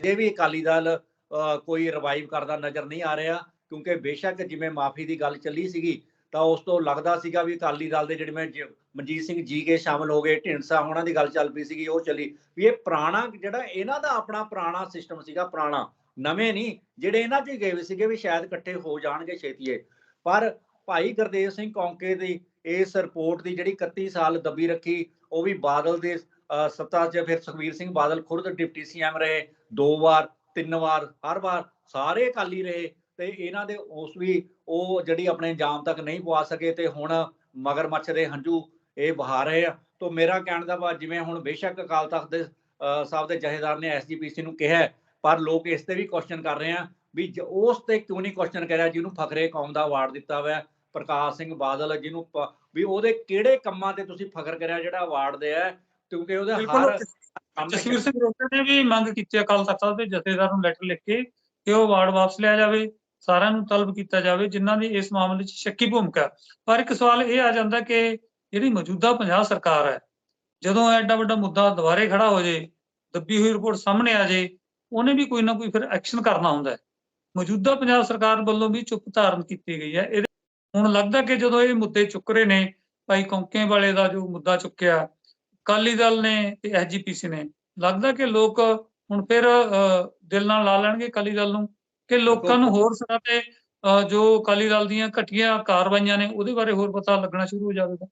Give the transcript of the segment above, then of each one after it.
ਇਹ ਵੀ ਅਕਾਲੀ ਦਲ ਅ, ਕੋਈ ਰਿਵਾਈਵ ਕਰਦਾ ਨਜ਼ਰ ਨਹੀਂ ਆ ਰਿਹਾ ਕਿਉਂਕਿ ਬੇਸ਼ੱਕ ਜਿਵੇਂ ਮਾਫੀ ਦੀ ਗੱਲ ਚੱਲੀ ਸੀਗੀ ਤਾਂ ਉਸ ਤੋਂ ਲੱਗਦਾ ਸੀਗਾ ਵੀ ਅਕਾਲੀ ਦਲ ਦੇ ਜਿਹੜੇ ਮੈਂ ਮਨਜੀਤ ਸਿੰਘ ਜੀ ਕੇ ਸ਼ਾਮਲ ਹੋ ਗਏ ਢਿੰਡਸਾ ਉਹਨਾਂ ਦੀ ਗੱਲ ਚੱਲ ਪਈ ਸੀਗੀ ਉਹ ਚੱਲੀ ਵੀ ਇਹ ਪੁਰਾਣਾ ਜਿਹੜਾ ਇਹਨਾਂ ਦਾ ਆਪਣਾ ਪੁਰਾਣਾ ਸਿਸਟਮ ਸੀਗਾ ਪੁਰਾਣਾ ਨਵੇਂ ਨਹੀਂ ਜਿਹੜੇ ਇਹਨਾਂ 'ਚ ਗਏ ਸੀਗੇ ਵੀ ਸ਼ਾਇਦ ਇਕੱਠੇ ਹੋ ਜਾਣਗੇ ਛੇਤੀਏ ਪਰ ਭਾਈ ਗੁਰਦੇਵ ਸਿੰਘ ਕੌਂਕੇ ਦੀ ਇਸ ਰਿਪੋਰਟ ਦੀ ਜਿਹੜੀ 31 ਸਾਲ ਦੱਬੀ ਰੱਖੀ ਉਹ ਵੀ ਬਾਦਲ ਦੇ ਅ, ਸੱਤਾ 'ਚ ਫਿਰ ਸੁਖਬੀਰ ਸਿੰਘ ਬਾਦਲ ਖੁਦ ਡਿਪਟੀ ਸੀਐਮ ਰਹੇ ਦੋ ਵਾਰ ਤਿੰਨ ਵਾਰ ਹਰ ਵਾਰ ਸਾਰੇ ਅਕਾਲੀ ਰਹੇ ਤੇ ਇਹਨਾਂ ਦੇ ਉਸ ਵੀ ਉਹ ਜਿਹੜੀ ਆਪਣੇ ਜਾਮ ਤੱਕ ਨਹੀਂ ਪਵਾ ਸਕੇ ਤੇ ਹੁਣ ਮਗਰਮੱਛ ਦੇ ਹੰਝੂ ਇਹ ਵਹਾ ਰਹੇ ਆ ਤੋਂ ਮੇਰਾ ਕਹਿਣ ਦਾ ਵਾ ਜਿਵੇਂ ਹੁਣ ਬੇਸ਼ੱਕ ਅਕਾਲ ਤਖਤ ਦੇ ਸਾਹਿਬ ਦੇ ਜਥੇਦਾਰ ਨੇ ਐਸਜੀਪੀਸੀ ਨੂੰ ਕਿਹਾ ਪਰ ਲੋਕ ਇਸ ਤੇ ਵੀ ਕੁਐਸਚਨ ਕਰ ਰਹੇ ਆ ਵੀ ਉਸ ਤੇ ਕਿਉਂ ਨਹੀਂ ਕੁਐਸਚਨ ਕਰਿਆ ਜਿਹਨੂੰ ਫਖਰੇ ਕੌਮ ਦਾ ਅਵਾਰਡ ਦਿੱਤਾ ਹੋਇਆ ਪ੍ਰਕਾਸ਼ ਸਿੰਘ ਬਾਦਲ ਜਿਹਨੂੰ ਵੀ ਉਹਦੇ ਕਿਹੜੇ ਕੰਮਾਂ ਤੇ ਤੁਸੀਂ ਫਖਰ ਕਰਿਆ ਜਿਹੜਾ ਅਵਾਰਡ ਦਿਆ ਹੈ? ਕਿਉਂਕਿ ਉਹਦੇ ਹਰ ਜਸਵੀਰ ਸਿੰਘ ਰੋਟੇ ਨੇ ਵੀ ਮੰਗ ਕੀਤੀ ਹੈ ਅਕਾਲ ਤਖਤ ਦੇ ਜਥੇਦਾਰ ਨੂੰ ਲੈਟਰ ਲਿਖ ਕੇ ਕਿ ਉਹ ਅਵਾਰਡ ਵਾਪਸ ਲਿਆ ਜਾਵੇ ਸਾਰਿਆਂ ਨੂੰ ਤਲਬ ਕੀਤਾ ਜਾਵੇ ਜਿਨ੍ਹਾਂ ਦੀ ਇਸ ਮਾਮਲੇ 'ਚ ਸ਼ੱਕੀ ਭੂਮਿਕਾ। ਪਰ ਇੱਕ ਸਵਾਲ ਇਹ ਆ ਜਾਂਦਾ ਕਿ ਜਿਹੜੀ ਮੌਜੂਦਾ ਪੰਜਾਬ ਸਰਕਾਰ ਹੈ ਜਦੋਂ ਐਡਾ ਵੱਡਾ ਮੁੱਦਾ ਦੁਬਾਰੇ ਖੜਾ ਹੋ ਜੇ ਦੱਬੀ ਹੋਈ ਰਿਪੋਰਟ ਸਾਹਮਣੇ ਆ ਜੇ ਉਹਨੇ ਵੀ ਕੋਈ ਨਾ ਕੋਈ ਫਿਰ ਐਕਸ਼ਨ ਕਰਨਾ ਹੁੰਦਾ ਹੈ। ਮੌਜੂਦਾ ਪੰਜਾਬ ਸਰਕਾਰ ਵੱਲੋਂ ਵੀ ਚੁੱਪ ਧਾਰਨ ਕੀਤੀ ਗਈ ਹੈ। ਇਹਦੇ ਹੁਣ ਲੱਗਦਾ ਕਿ ਜਦੋਂ ਇਹ ਮੁੱਦੇ ਚੁੱਕ ਰਹੇ ਨੇ ਭਾਈ ਕੌਂਕੇ ਵਾਲੇ ਦਾ ਜੋ ਮੁੱਦਾ ਚੁੱਕਿਆ ਅਕਾਲੀ ਦਲ ਨੇ ਤੇ ਐਸਜੀਪੀਸੀ ਨੇ। ਲੱਗਦਾ ਕਿ ਲੋਕ ਹੁਣ ਫਿਰ ਦਿਲ ਨਾਲ ਲਾ ਲੈਣਗੇ ਅਕਾਲੀ ਦਲ ਨੂੰ ਕਿ ਲੋਕਾਂ ਨੂੰ ਹੋਰ ਸਰਾ ਤੇ ਜੋ ਅਕਾਲੀ ਦਲ ਦੀਆਂ ਘਟੀਆਂ ਕਾਰਵਾਈਆਂ ਨੇ ਉਹਦੇ ਬਾਰੇ ਹੋਰ ਪਤਾ ਲੱਗਣਾ ਸ਼ੁਰੂ ਹੋ ਜਾਵੇਗਾ।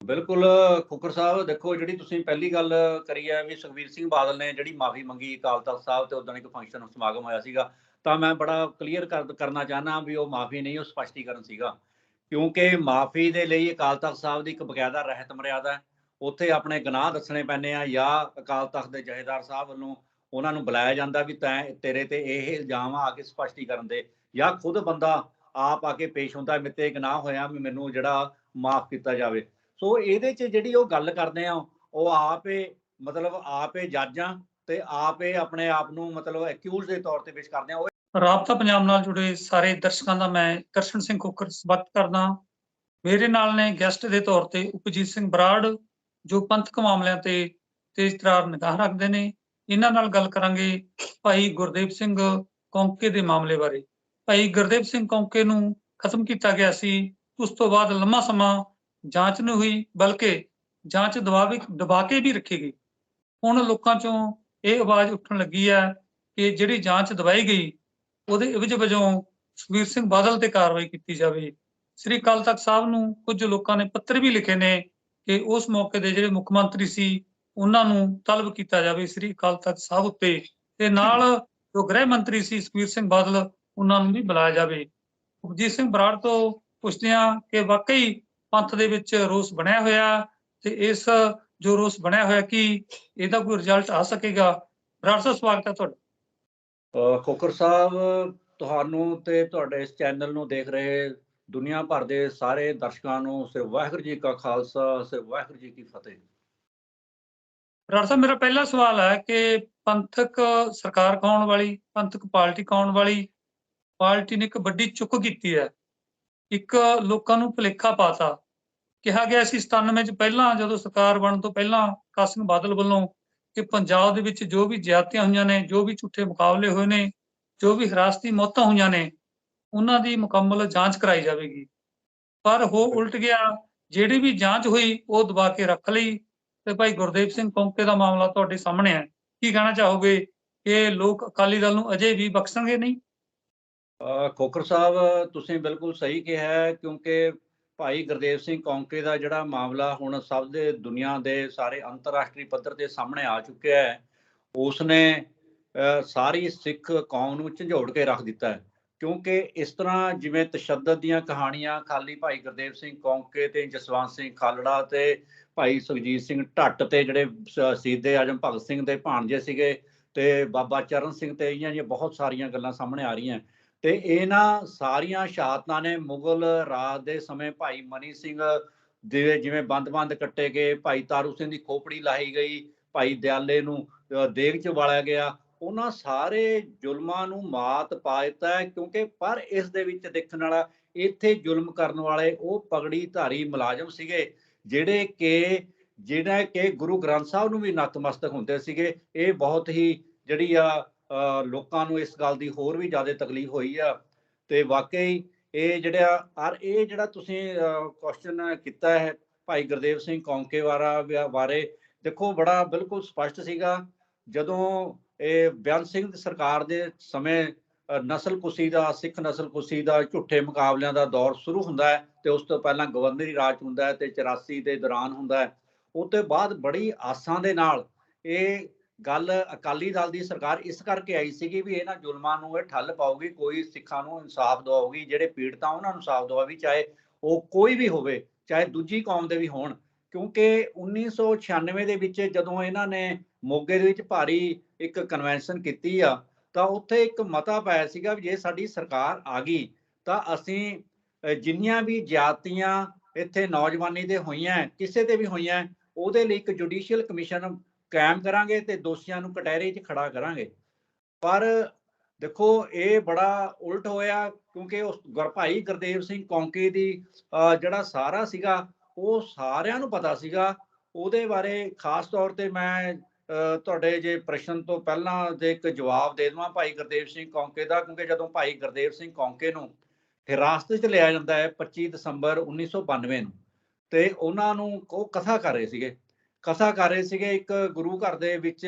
ਬਿਲਕੁਲ, ਖੁੱਕਰ ਸਾਹਿਬ, ਦੇਖੋ ਜਿਹੜੀ ਤੁਸੀਂ ਪਹਿਲੀ ਗੱਲ ਕਰੀ ਹੈ ਵੀ ਸੁਖਵੀਰ ਸਿੰਘ ਬਾਦਲ ਨੇ ਜਿਹੜੀ ਮਾਫੀ ਮੰਗੀ ਅਕਾਲ ਤਖਤ ਸਾਹਿਬ ਤੇ ਉਦੋਂ ਇੱਕ ਫੰਕਸ਼ਨ ਸਮਾਗਮ ਹੋਇਆ ਸੀਗਾ, ਤਾਂ ਮੈਂ ਬੜਾ ਕਲੀਅਰ ਕਰਨਾ ਚਾਹਨਾ ਵੀ ਉਹ ਮਾਫੀ ਨਹੀਂ, ਉਹ ਸਪਸ਼ਟੀਕਰਨ ਸੀਗਾ। ਕਿਉਂਕਿ ਮਾਫੀ ਦੇ ਲਈ ਅਕਾਲ ਤਖਤ ਸਾਹਿਬ ਦੀ ਇੱਕ ਬਕਾਇਦਾ ਰਹਿਤ ਮਰਿਆਦਾ ਹੈ। ਉੱਥੇ ਆਪਣੇ ਗੁਨਾਹ ਦੱਸਣੇ ਪੈਣੇ ਆ ਜਾਂ ਅਕਾਲ ਤਖਤ ਦੇ ਜਹੇਦਾਰ ਸਾਹਿਬ ਵੱਲੋਂ ਉਹਨਾਂ ਨੂੰ ਬੁਲਾਇਆ ਜਾਂਦਾ ਵੀ ਤੈਂ ਤੇਰੇ ਤੇ ਇਹ ਇਲਜ਼ਾਮ ਆ ਕੇ ਸਪਸ਼ਟੀਕਰਨ ਦੇ ਜਾਂ ਖੁਦ ਬੰਦਾ ਆਪ ਆ ਕੇ ਪੇਸ਼ ਹੁੰਦਾ ਵੀ ਗੁਨਾਹ ਹੋਇਆ ਵੀ ਮੈਨੂੰ ਜਿਹੜਾ ਮਾਫ ਕੀਤਾ ਜਾਵੇ। ਸੋ ਇਹਦੇ ਚ ਜਿਹੜੀ ਉਹ ਗੱਲ ਕਰਦੇ ਆ, ਉਹ ਆਪੇ ਮਤਲਬ ਆਪੇ ਜੱਜਾਂ ਤੇ ਆਪੇ ਆਪਣੇ ਆਪ ਨੂੰ ਮਤਲਬ ਐਕਿਊਜ਼ ਦੇ ਤੌਰ ਤੇ ਪੇਸ਼ ਕਰਦੇ ਆ। ਉਹ ਰਾਬਤਾ ਪੰਜਾਬ ਨਾਲ ਜੁੜੇ ਸਾਰੇ ਦਰਸ਼ਕਾਂ ਦਾ ਮੈਂ ਕਰਸ਼ਨ ਸਿੰਘ ਖੋਖਰ ਸਵਾਗਤ ਕਰਦਾ ਮੇਰੇ ਨਾਲ ਨੇ ਗੈਸਟ ਦੇ ਤੌਰ ਤੇ ਉਪਜੀਤ ਸਿੰਘ ਬਰਾੜ ਜੋ ਪੰਥਕ ਮਾਮਲਿਆਂ ਤੇ ਤੇਜ਼ ਤਰਾਰ ਨਿਗਾਹ ਰੱਖਦੇ ਨੇ, ਇਹਨਾਂ ਨਾਲ ਗੱਲ ਕਰਾਂਗੇ ਭਾਈ ਗੁਰਦੇਵ ਸਿੰਘ ਕੌਂਕੇ ਦੇ ਮਾਮਲੇ ਬਾਰੇ। ਭਾਈ ਗੁਰਦੇਵ ਸਿੰਘ ਕੌਂਕੇ ਨੂੰ ਖਤਮ ਕੀਤਾ ਗਿਆ ਸੀ, ਉਸ ਤੋਂ ਬਾਅਦ ਲੰਮਾ ਸਮਾਂ ਜਾਂਚ ਨਹੀਂ ਹੋਈ, ਬਲਕਿ ਜਾਂਚ ਦਬਾਵੇ ਦਬਾ ਕੇ ਵੀ ਰੱਖੀ ਗਈ। ਹੁਣ ਲੋਕਾਂ ਚੋਂ ਇਹ ਆਵਾਜ਼ ਉੱਠਣ ਲੱਗੀ ਹੈ ਕਿ ਜਿਹੜੀ ਜਾਂਚ ਦਬਾਈ ਗਈ, ਉਹਦੇ ਇਵਜ ਵਜੋਂ ਸੁਖਬੀਰ ਸਿੰਘ ਬਾਦਲ ਤੇ ਕਾਰਵਾਈ ਕੀਤੀ ਜਾਵੇ। ਸ੍ਰੀ ਅਕਾਲ ਤਖਤ ਸਾਹਿਬ ਨੂੰ ਕੁਝ ਲੋਕਾਂ ਨੇ ਪੱਤਰ ਵੀ ਲਿਖੇ ਨੇ ਕਿ ਉਸ ਮੌਕੇ ਦੇ ਜਿਹੜੇ ਮੁੱਖ ਮੰਤਰੀ ਸੀ, ਉਹਨਾਂ ਨੂੰ ਤਲਬ ਕੀਤਾ ਜਾਵੇ ਸ੍ਰੀ ਅਕਾਲ ਤਖਤ ਸਾਹਿਬ ਉੱਤੇ ਤੇ ਨਾਲ ਜੋ ਗ੍ਰਹਿ ਮੰਤਰੀ ਸੀ ਸੁਖਬੀਰ ਸਿੰਘ ਬਾਦਲ, ਉਹਨਾਂ ਨੂੰ ਵੀ ਬੁਲਾਇਆ ਜਾਵੇ। ਉਪਜੀਤ ਸਿੰਘ ਬਰਾੜ ਤੋਂ ਪੁੱਛਦੇ ਹਾਂ ਕਿ ਵਾਕਈ ਪੰਥ ਦੇ ਵਿੱਚ ਰੋਸ ਬਣਿਆ ਹੋਇਆ ਤੇ ਇਸ ਜੋ ਰੋਸ ਬਣਿਆ ਹੋਇਆ ਕਿ ਇਹਦਾ ਕੋਈ ਰਿਜ਼ਲਟ ਆ ਸਕੇਗਾ? ਬਰਾੜ ਸਾਹਿਬ, ਸਵਾਗਤ ਹੈ ਤੁਹਾਡਾ। ਅਹ ਸਾਹਿਬ, ਤੁਹਾਨੂੰ ਤੇ ਤੁਹਾਡੇ ਇਸ ਚੈਨਲ ਨੂੰ ਦੇਖ ਰਹੇ ਦੁਨੀਆ ਭਰ ਦੇ ਸਾਰੇ ਦਰਸ਼ਕਾਂ ਨੂੰ ਸਿਰ ਵਾਹਿਗੁਰੂ ਜੀ ਕਾ ਖਾਲਸਾ, ਸਿਰ ਵਾਹਿਗੁਰੂ ਜੀ ਕੀ ਫਤਿਹ। ਬਰਾੜ ਸਾਹਿਬ, ਮੇਰਾ ਪਹਿਲਾ ਸਵਾਲ ਹੈ ਕਿ ਪੰਥਕ ਸਰਕਾਰ ਕਾਉਣ ਵਾਲੀ, ਪੰਥਕ ਪਾਰਟੀ ਕਾਉਣ ਵਾਲੀ? ਪਾਰਟੀ ਨੇ ਇੱਕ ਵੱਡੀ ਚੁੱਕ ਕੀਤੀ ਹੈ। ਇੱਕ ਲੋਕਾਂ ਨੂੰ ਭੁਲੇਖਾ ਪਾਤਾ। ਕਿਹਾ ਗਿਆ ਸੀ 97 ਚ ਪਹਿਲਾਂ, ਜਦੋਂ ਸਰਕਾਰ ਬਣਨ ਤੋਂ ਪਹਿਲਾਂ ਕਾਸਿਮ ਬਾਦਲ ਵੱਲੋਂ ਕਿ ਪੰਜਾਬ ਦੇ ਵਿੱਚ ਜੋ ਵੀ ਜ਼ਿਆਦਤੀਆਂ ਹੋਈਆਂ ਨੇ, ਜੋ ਵੀ ਝੂਠੇ ਮੁਕਾਬਲੇ ਹੋਏ ਨੇ, ਜੋ ਵੀ ਹਿਰਾਸਤੀ ਮੌਤਾਂ ਹੋਈਆਂ ਨੇ ਉਹਨਾਂ ਦੀ ਮੁਕੰਮਲ ਜਾਂਚ ਕਰਾਈ ਜਾਵੇਗੀ। ਪਰ ਹੋ ਉਲਟ ਗਿਆ ਜਿਹੜੀ ਵੀ ਜਾਂਚ ਹੋਈ ਉਹ ਦਬਾ ਕੇ ਰੱਖ ਲਈ ਤੇ ਭਾਈ ਗੁਰਦੇਵ ਸਿੰਘ ਕੌਂਕੇ ਦਾ ਮਾਮਲਾ ਤੁਹਾਡੇ ਸਾਹਮਣੇ ਹੈ। ਕੀ ਕਹਿਣਾ ਚਾਹੋਗੇ ਕਿ ਲੋਕ ਅਕਾਲੀ ਦਲ ਨੂੰ ਅਜੇ ਵੀ ਬਖਸ਼ਣਗੇ ਨਹੀਂ? ਖੋਖਰ ਸਾਹਿਬ ਤੁਸੀਂ ਬਿਲਕੁਲ ਸਹੀ ਕਿਹਾ ਹੈ ਕਿਉਂਕਿ ਭਾਈ ਗੁਰਦੇਵ ਸਿੰਘ ਕੌਂਕੇ ਦਾ ਜਿਹੜਾ ਮਾਮਲਾ ਹੁਣ ਸਭ ਦੇ ਦੁਨੀਆ ਦੇ ਸਾਰੇ ਅੰਤਰਰਾਸ਼ਟਰੀ ਪੱਧਰ ਤੇ ਸਾਹਮਣੇ ਆ ਚੁੱਕਿਆ ਹੈ ਉਸ ਨੇ ਅਹ ਸਾਰੀ ਸਿੱਖ ਕੌਮ ਨੂੰ ਝੰਜੋੜ ਕੇ ਰੱਖ ਦਿੱਤਾ ਹੈ। ਕਿਉਂਕਿ ਇਸ ਤਰ੍ਹਾਂ ਜਿਵੇਂ ਤਸ਼ੱਦਦ ਦੀਆਂ ਕਹਾਣੀਆਂ ਖਾਲੀ ਭਾਈ ਗੁਰਦੇਵ ਸਿੰਘ ਕੌਂਕੇ ਤੇ ਜਸਵੰਤ ਸਿੰਘ ਖਾਲੜਾ ਤੇ ਭਾਈ ਸੁਖਜੀਤ ਸਿੰਘ ਢੱਟ ਤੇ ਜਿਹੜੇ ਸ- ਸ਼ਹੀਦੇ ਆਜਮ ਭਗਤ ਸਿੰਘ ਦੇ ਭਾਣਜੇ ਸੀਗੇ ਤੇ ਬਾਬਾ ਚਰਨ ਸਿੰਘ ਤੇ ਇਹਨਾਂ ਦੀਆਂ ਬਹੁਤ ਸਾਰੀਆਂ ਗੱਲਾਂ ਸਾਹਮਣੇ ਆ ਰਹੀਆਂ। ਤੇ ਇਹਨਾਂ ਸਾਰੀਆਂ ਸ਼ਹਾਦਤਾਂ ਨੇ ਮੁਗਲ ਰਾਜ ਦੇ ਸਮੇਂ ਭਾਈ ਮਨੀ ਸਿੰਘ ਦੇ ਜਿਵੇਂ ਬੰਦ-ਬੰਦ ਕੱਟੇ ਗਏ, ਭਾਈ ਤਾਰੂ ਸਿੰਘ ਦੀ ਖੋਪੜੀ ਲਾਈ ਗਈ, ਭਾਈ ਦਿਆਲੇ ਨੂੰ ਦੇਗ ਚ ਵਾਲਿਆ ਗਿਆ ਉਹਨਾਂ ਸਾਰੇ ਜ਼ੁਲਮਾਂ ਨੂੰ ਮਾਤ ਪਾ ਦਿੱਤਾ ਹੈ, ਕਿਉਂਕਿ ਪਰ ਇਸ ਦੇ ਵਿੱਚ ਦੇਖਣ ਵਾਲਾ, ਇੱਥੇ ਜ਼ੁਲਮ ਕਰਨ ਵਾਲੇ ਉਹ ਪਗੜੀ ਧਾਰੀ ਮੁਲਾਜ਼ਮ ਸੀਗੇ, ਜਿਹੜੇ ਕਿ ਜਿਹੜਾ ਕਿ ਗੁਰੂ ਗ੍ਰੰਥ ਸਾਹਿਬ ਨੂੰ ਵੀ ਨਤਮਸਤਕ ਹੁੰਦੇ ਸੀਗੇ। ਇਹ ਬਹੁਤ ਹੀ ਜਿਹੜੀ ਆ ਲੋਕਾਂ ਨੂੰ ਇਸ ਗੱਲ ਦੀ ਹੋਰ ਵੀ ਜ਼ਿਆਦਾ ਤਕਲੀਫ ਹੋਈ ਆ। ਤੇ ਵਾਕਈ ਇਹ ਜਿਹੜਾ, ਔਰ ਇਹ ਜਿਹੜਾ ਤੁਸੀਂ ਕੁਐਸਚਨ ਕੀਤਾ ਹੈ ਭਾਈ ਗੁਰਦੇਵ ਸਿੰਘ ਕੌਂਕੇਵਾਰਾ ਵਿਆ- ਬਾਰੇ, ਦੇਖੋ ਬੜਾ ਬਿਲਕੁਲ ਸਪਸ਼ਟ ਸੀਗਾ। ਜਦੋਂ ਇਹ ਬਿਆਨ ਸਿੰਘ ਦੀ ਸਰਕਾਰ ਦੇ ਸਮੇਂ ਅ, ਨਸਲ ਕੁਸ਼ੀ ਦਾ ਸਿੱਖ ਨਸਲ ਕੁਸ਼ੀ ਦਾ ਝੂਠੇ ਮੁਕਾਬਲਿਆਂ ਦਾ ਦੌਰ ਸ਼ੁਰੂ ਹੁੰਦਾ ਹੈ ਤੇ ਉਸ ਤੋਂ ਪਹਿਲਾਂ ਗਵਰਨਰੀ ਰਾਜ ਹੁੰਦਾ ਹੈ ਤੇ 84 ਦੇ ਦੌਰਾਨ ਹੁੰਦਾ ਹੈ। ਉਹ ਤੋਂ ਬਾਅਦ ਬੜੀ ਆਸਾਂ ਦੇ ਨਾਲ ਇਹ ਗੱਲ ਅਕਾਲੀ ਦਲ ਦੀ ਸਰਕਾਰ ਇਸ ਕਰਕੇ ਆਈ ਸੀਗੀ ਵੀ ਇਹਨਾਂ ਜ਼ੁਲਮਾਂ ਨੂੰ ਇਹ ਠੱਲ ਪਾਉਗੀ ਕੋਈ ਸਿੱਖਾਂ ਨੂੰ ਇਨਸਾਫ ਦਿਵਾਉਗੀ ਜਿਹੜੇ ਪੀੜਤਾਂ ਉਹਨਾਂ ਨੂੰ ਇਨਸਾਫ ਦਿਵਾਵੀ ਚਾਹੇ ਉਹ ਕੋਈ ਵੀ ਹੋਵੇ ਚਾਹੇ ਦੂਜੀ ਕੌਮ ਦੇ ਵੀ ਹੋਣ। ਕਿਉਂਕਿ 1996 ਦੇ ਵਿੱਚ ਜਦੋਂ ਇਹਨਾਂ ਨੇ ਮੋਗੇ ਦੇ ਵਿੱਚ ਭਾਰੀ ਇੱਕ ਕਨਵੈਨਸ਼ਨ ਕੀਤੀ ਆ ਤਾਂ ਉੱਥੇ ਇੱਕ ਮਤਾ ਪਾਇਆ ਸੀਗਾ ਵੀ ਜੇ ਸਾਡੀ ਸਰਕਾਰ ਆ ਗਈ ਤਾਂ ਅਸੀਂ ਜਿੰਨੀਆਂ ਵੀ ਜਾਤੀਆਂ ਇੱਥੇ ਨੌਜਵਾਨੀ ਦੇ ਹੋਈਆਂ ਕਿਸੇ ਤੇ ਵੀ ਹੋਈਆਂ ਉਹਦੇ ਲਈ ਇੱਕ ਜੁਡੀਸ਼ੀਅਲ ਕਮਿਸ਼ਨ ਕਾਇਮ ਕਰਾਂਗੇ ਤੇ ਦੋਸ਼ੀਆਂ ਨੂੰ ਕਟਹਿਰੇ 'ਚ ਖੜਾ ਕਰਾਂਗੇ। ਪਰ ਦੇਖੋ ਇਹ ਬੜਾ ਉਲਟ ਹੋਇਆ ਕਿਉਂਕਿ ਉਸ ਗੁਰ- ਭਾਈ ਗੁਰਦੇਵ ਸਿੰਘ ਕੌਂਕੇ ਦੀ ਅਹ, ਜਿਹੜਾ ਸਾਰਾ ਸੀਗਾ ਉਹ ਸਾਰਿਆਂ ਨੂੰ ਪਤਾ ਸੀਗਾ ਉਹਦੇ ਬਾਰੇ ਖਾਸ ਤੌਰ ਤੇ ਮੈਂ ਤੁਹਾਡੇ ਜੇ ਪ੍ਰਸ਼ਨ ਤੋਂ ਪਹਿਲਾਂ ਦੇ ਇੱਕ ਜਵਾਬ ਦੇ ਦੇਵਾਂ ਭਾਈ ਗੁਰਦੇਵ ਸਿੰਘ ਕੌਂਕੇ ਦਾ ਕਿਉਂਕਿ ਜਦੋਂ ਭਾਈ ਗੁਰਦੇਵ ਸਿੰਘ ਕੌਂਕੇ ਨੂੰ ਹਿਰਾਸਤ 'ਚ ਲਿਆ ਜਾਂਦਾ ਹੈ 25 ਦਸੰਬਰ 1992 ਨੂੰ ਤੇ ਉਹਨਾਂ ਨੂੰ ਉਹ ਕਥਾ ਕਰ ਰਹੇ ਸੀਗੇ। ਕਥਾ ਕਰ ਰਹੇ ਸੀਗੇ ਇੱਕ ਗੁਰੂ ਘਰ ਦੇ ਵਿੱਚ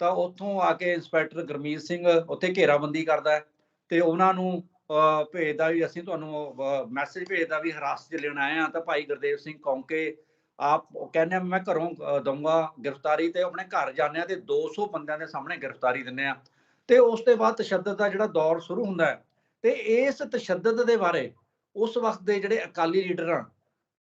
ਤਾਂ ਉੱਥੋਂ ਆ ਕੇ ਇੰਸਪੈਕਟਰ ਗੁਰਮੀਤ ਸਿੰਘ ਉੱਥੇ ਘੇਰਾਬੰਦੀ ਕਰਦਾ ਹੈ ਤੇ ਉਹਨਾਂ ਨੂੰ ਅਹ, ਭੇਜਦਾ ਵੀ ਅਸੀਂ ਤੁਹਾਨੂੰ ਮੈਸੇਜ ਭੇਜਦਾ ਵੀ ਹਿਰਾਸਤ 'ਚ ਲੈਣ ਆਏ ਆ ਤਾਂ ਭਾਈ ਗੁਰਦੇਵ ਸਿੰਘ ਕੌਂਕੇ ਆਪ ਕਹਿੰਦੇ ਆ, ਮੈਂ ਘਰੋਂ ਦਊਂਗਾ ਗ੍ਰਿਫਤਾਰੀ ਤੇ ਆਪਣੇ ਘਰ ਜਾਂਦੇ ਆ ਤੇ 200 ਬੰਦਿਆਂ ਦੇ ਸਾਹਮਣੇ ਗ੍ਰਿਫਤਾਰੀ ਦਿੰਦੇ ਆ। ਤੇ ਉਸ ਤੋਂ ਬਾਅਦ ਤਸ਼ੱਦਦ ਦਾ ਜਿਹੜਾ ਦੌਰ ਸ਼ੁਰੂ ਹੁੰਦਾ ਹੈ। ਤੇ ਇਸ ਤਸ਼ੱਦਦ ਦੇ ਬਾਰੇ ਉਸ ਵਕਤ ਦੇ ਜਿਹੜੇ ਅਕਾਲੀ ਲੀਡਰ ਆ,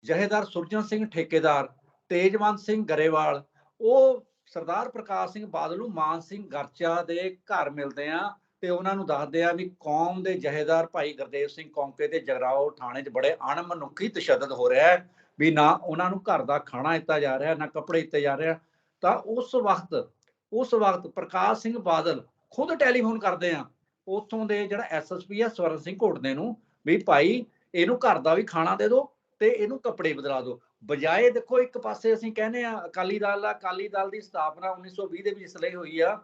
ਜਹੇਦਾਰ ਸੁਰਜਨ ਸਿੰਘ ਠੇਕੇਦਾਰ, ਤੇਜਵੰਤ ਸਿੰਘ ਗਰੇਵਾਲ, ਉਹ ਸਰਦਾਰ ਪ੍ਰਕਾਸ਼ ਸਿੰਘ ਬਾਦਲ ਨੂੰ ਮਾਨ ਸਿੰਘ ਗਰਚਾ ਦੇ ਘਰ ਮਿਲਦੇ ਆ ਤੇ ਉਹਨਾਂ ਨੂੰ ਦੱਸਦੇ ਆ ਵੀ ਕੌਮ ਦੇ ਜਹੇਦਾਰ ਭਾਈ ਗੁਰਦੇਵ ਸਿੰਘ ਕੌਂਕੇ ਤੇ ਜਗਰਾਓ ਥਾਣੇ 'ਚ ਬੜੇ ਅਣਮਨੁੱਖੀ ਤਸ਼ੱਦਦ ਹੋ ਰਿਹਾ ਹੈ। ਵੀ ਨਾ ਉਹਨਾਂ ਨੂੰ ਘਰ ਦਾ ਖਾਣਾ ਦਿੱਤਾ ਜਾ ਰਿਹਾ, ਨਾ ਕੱਪੜੇ ਦਿੱਤੇ ਜਾ ਰਿਹਾ ਤਾਂ ਉਸ ਵਕਤ ਉਸ ਵਕਤ ਪ੍ਰਕਾਸ਼ ਸਿੰਘ ਬਾਦਲ ਖੁਦ ਟੈਲੀਫੋਨ ਕਰਦੇ ਆ, ਉੱਥੋਂ ਦੇ ਜਿਹੜਾ ਐਸਐਸਪੀ ਆ ਸਵਰਨ ਸਿੰਘ ਘੋਟਨੇ ਨੂੰ ਵੀ ਭਾਈ ਇਹਨੂੰ ਘਰ ਦਾ ਵੀ ਖਾਣਾ ਦੇ ਦਿਓ ਤੇ ਇਹਨੂੰ ਕੱਪੜੇ ਬਦਲਾ ਦਿਓ। ਬਜਾਏ ਦੇਖੋ ਇੱਕ ਪਾਸੇ ਅਸੀਂ ਕਹਿੰਦੇ ਆ ਅਕਾਲੀ ਦਲ ਆ, ਅਕਾਲੀ ਦਲ ਦੀ ਸਥਾਪਨਾ 1920 ਦੇ ਵਿੱਚ ਇਸ ਲਈ ਹੋਈ ਆ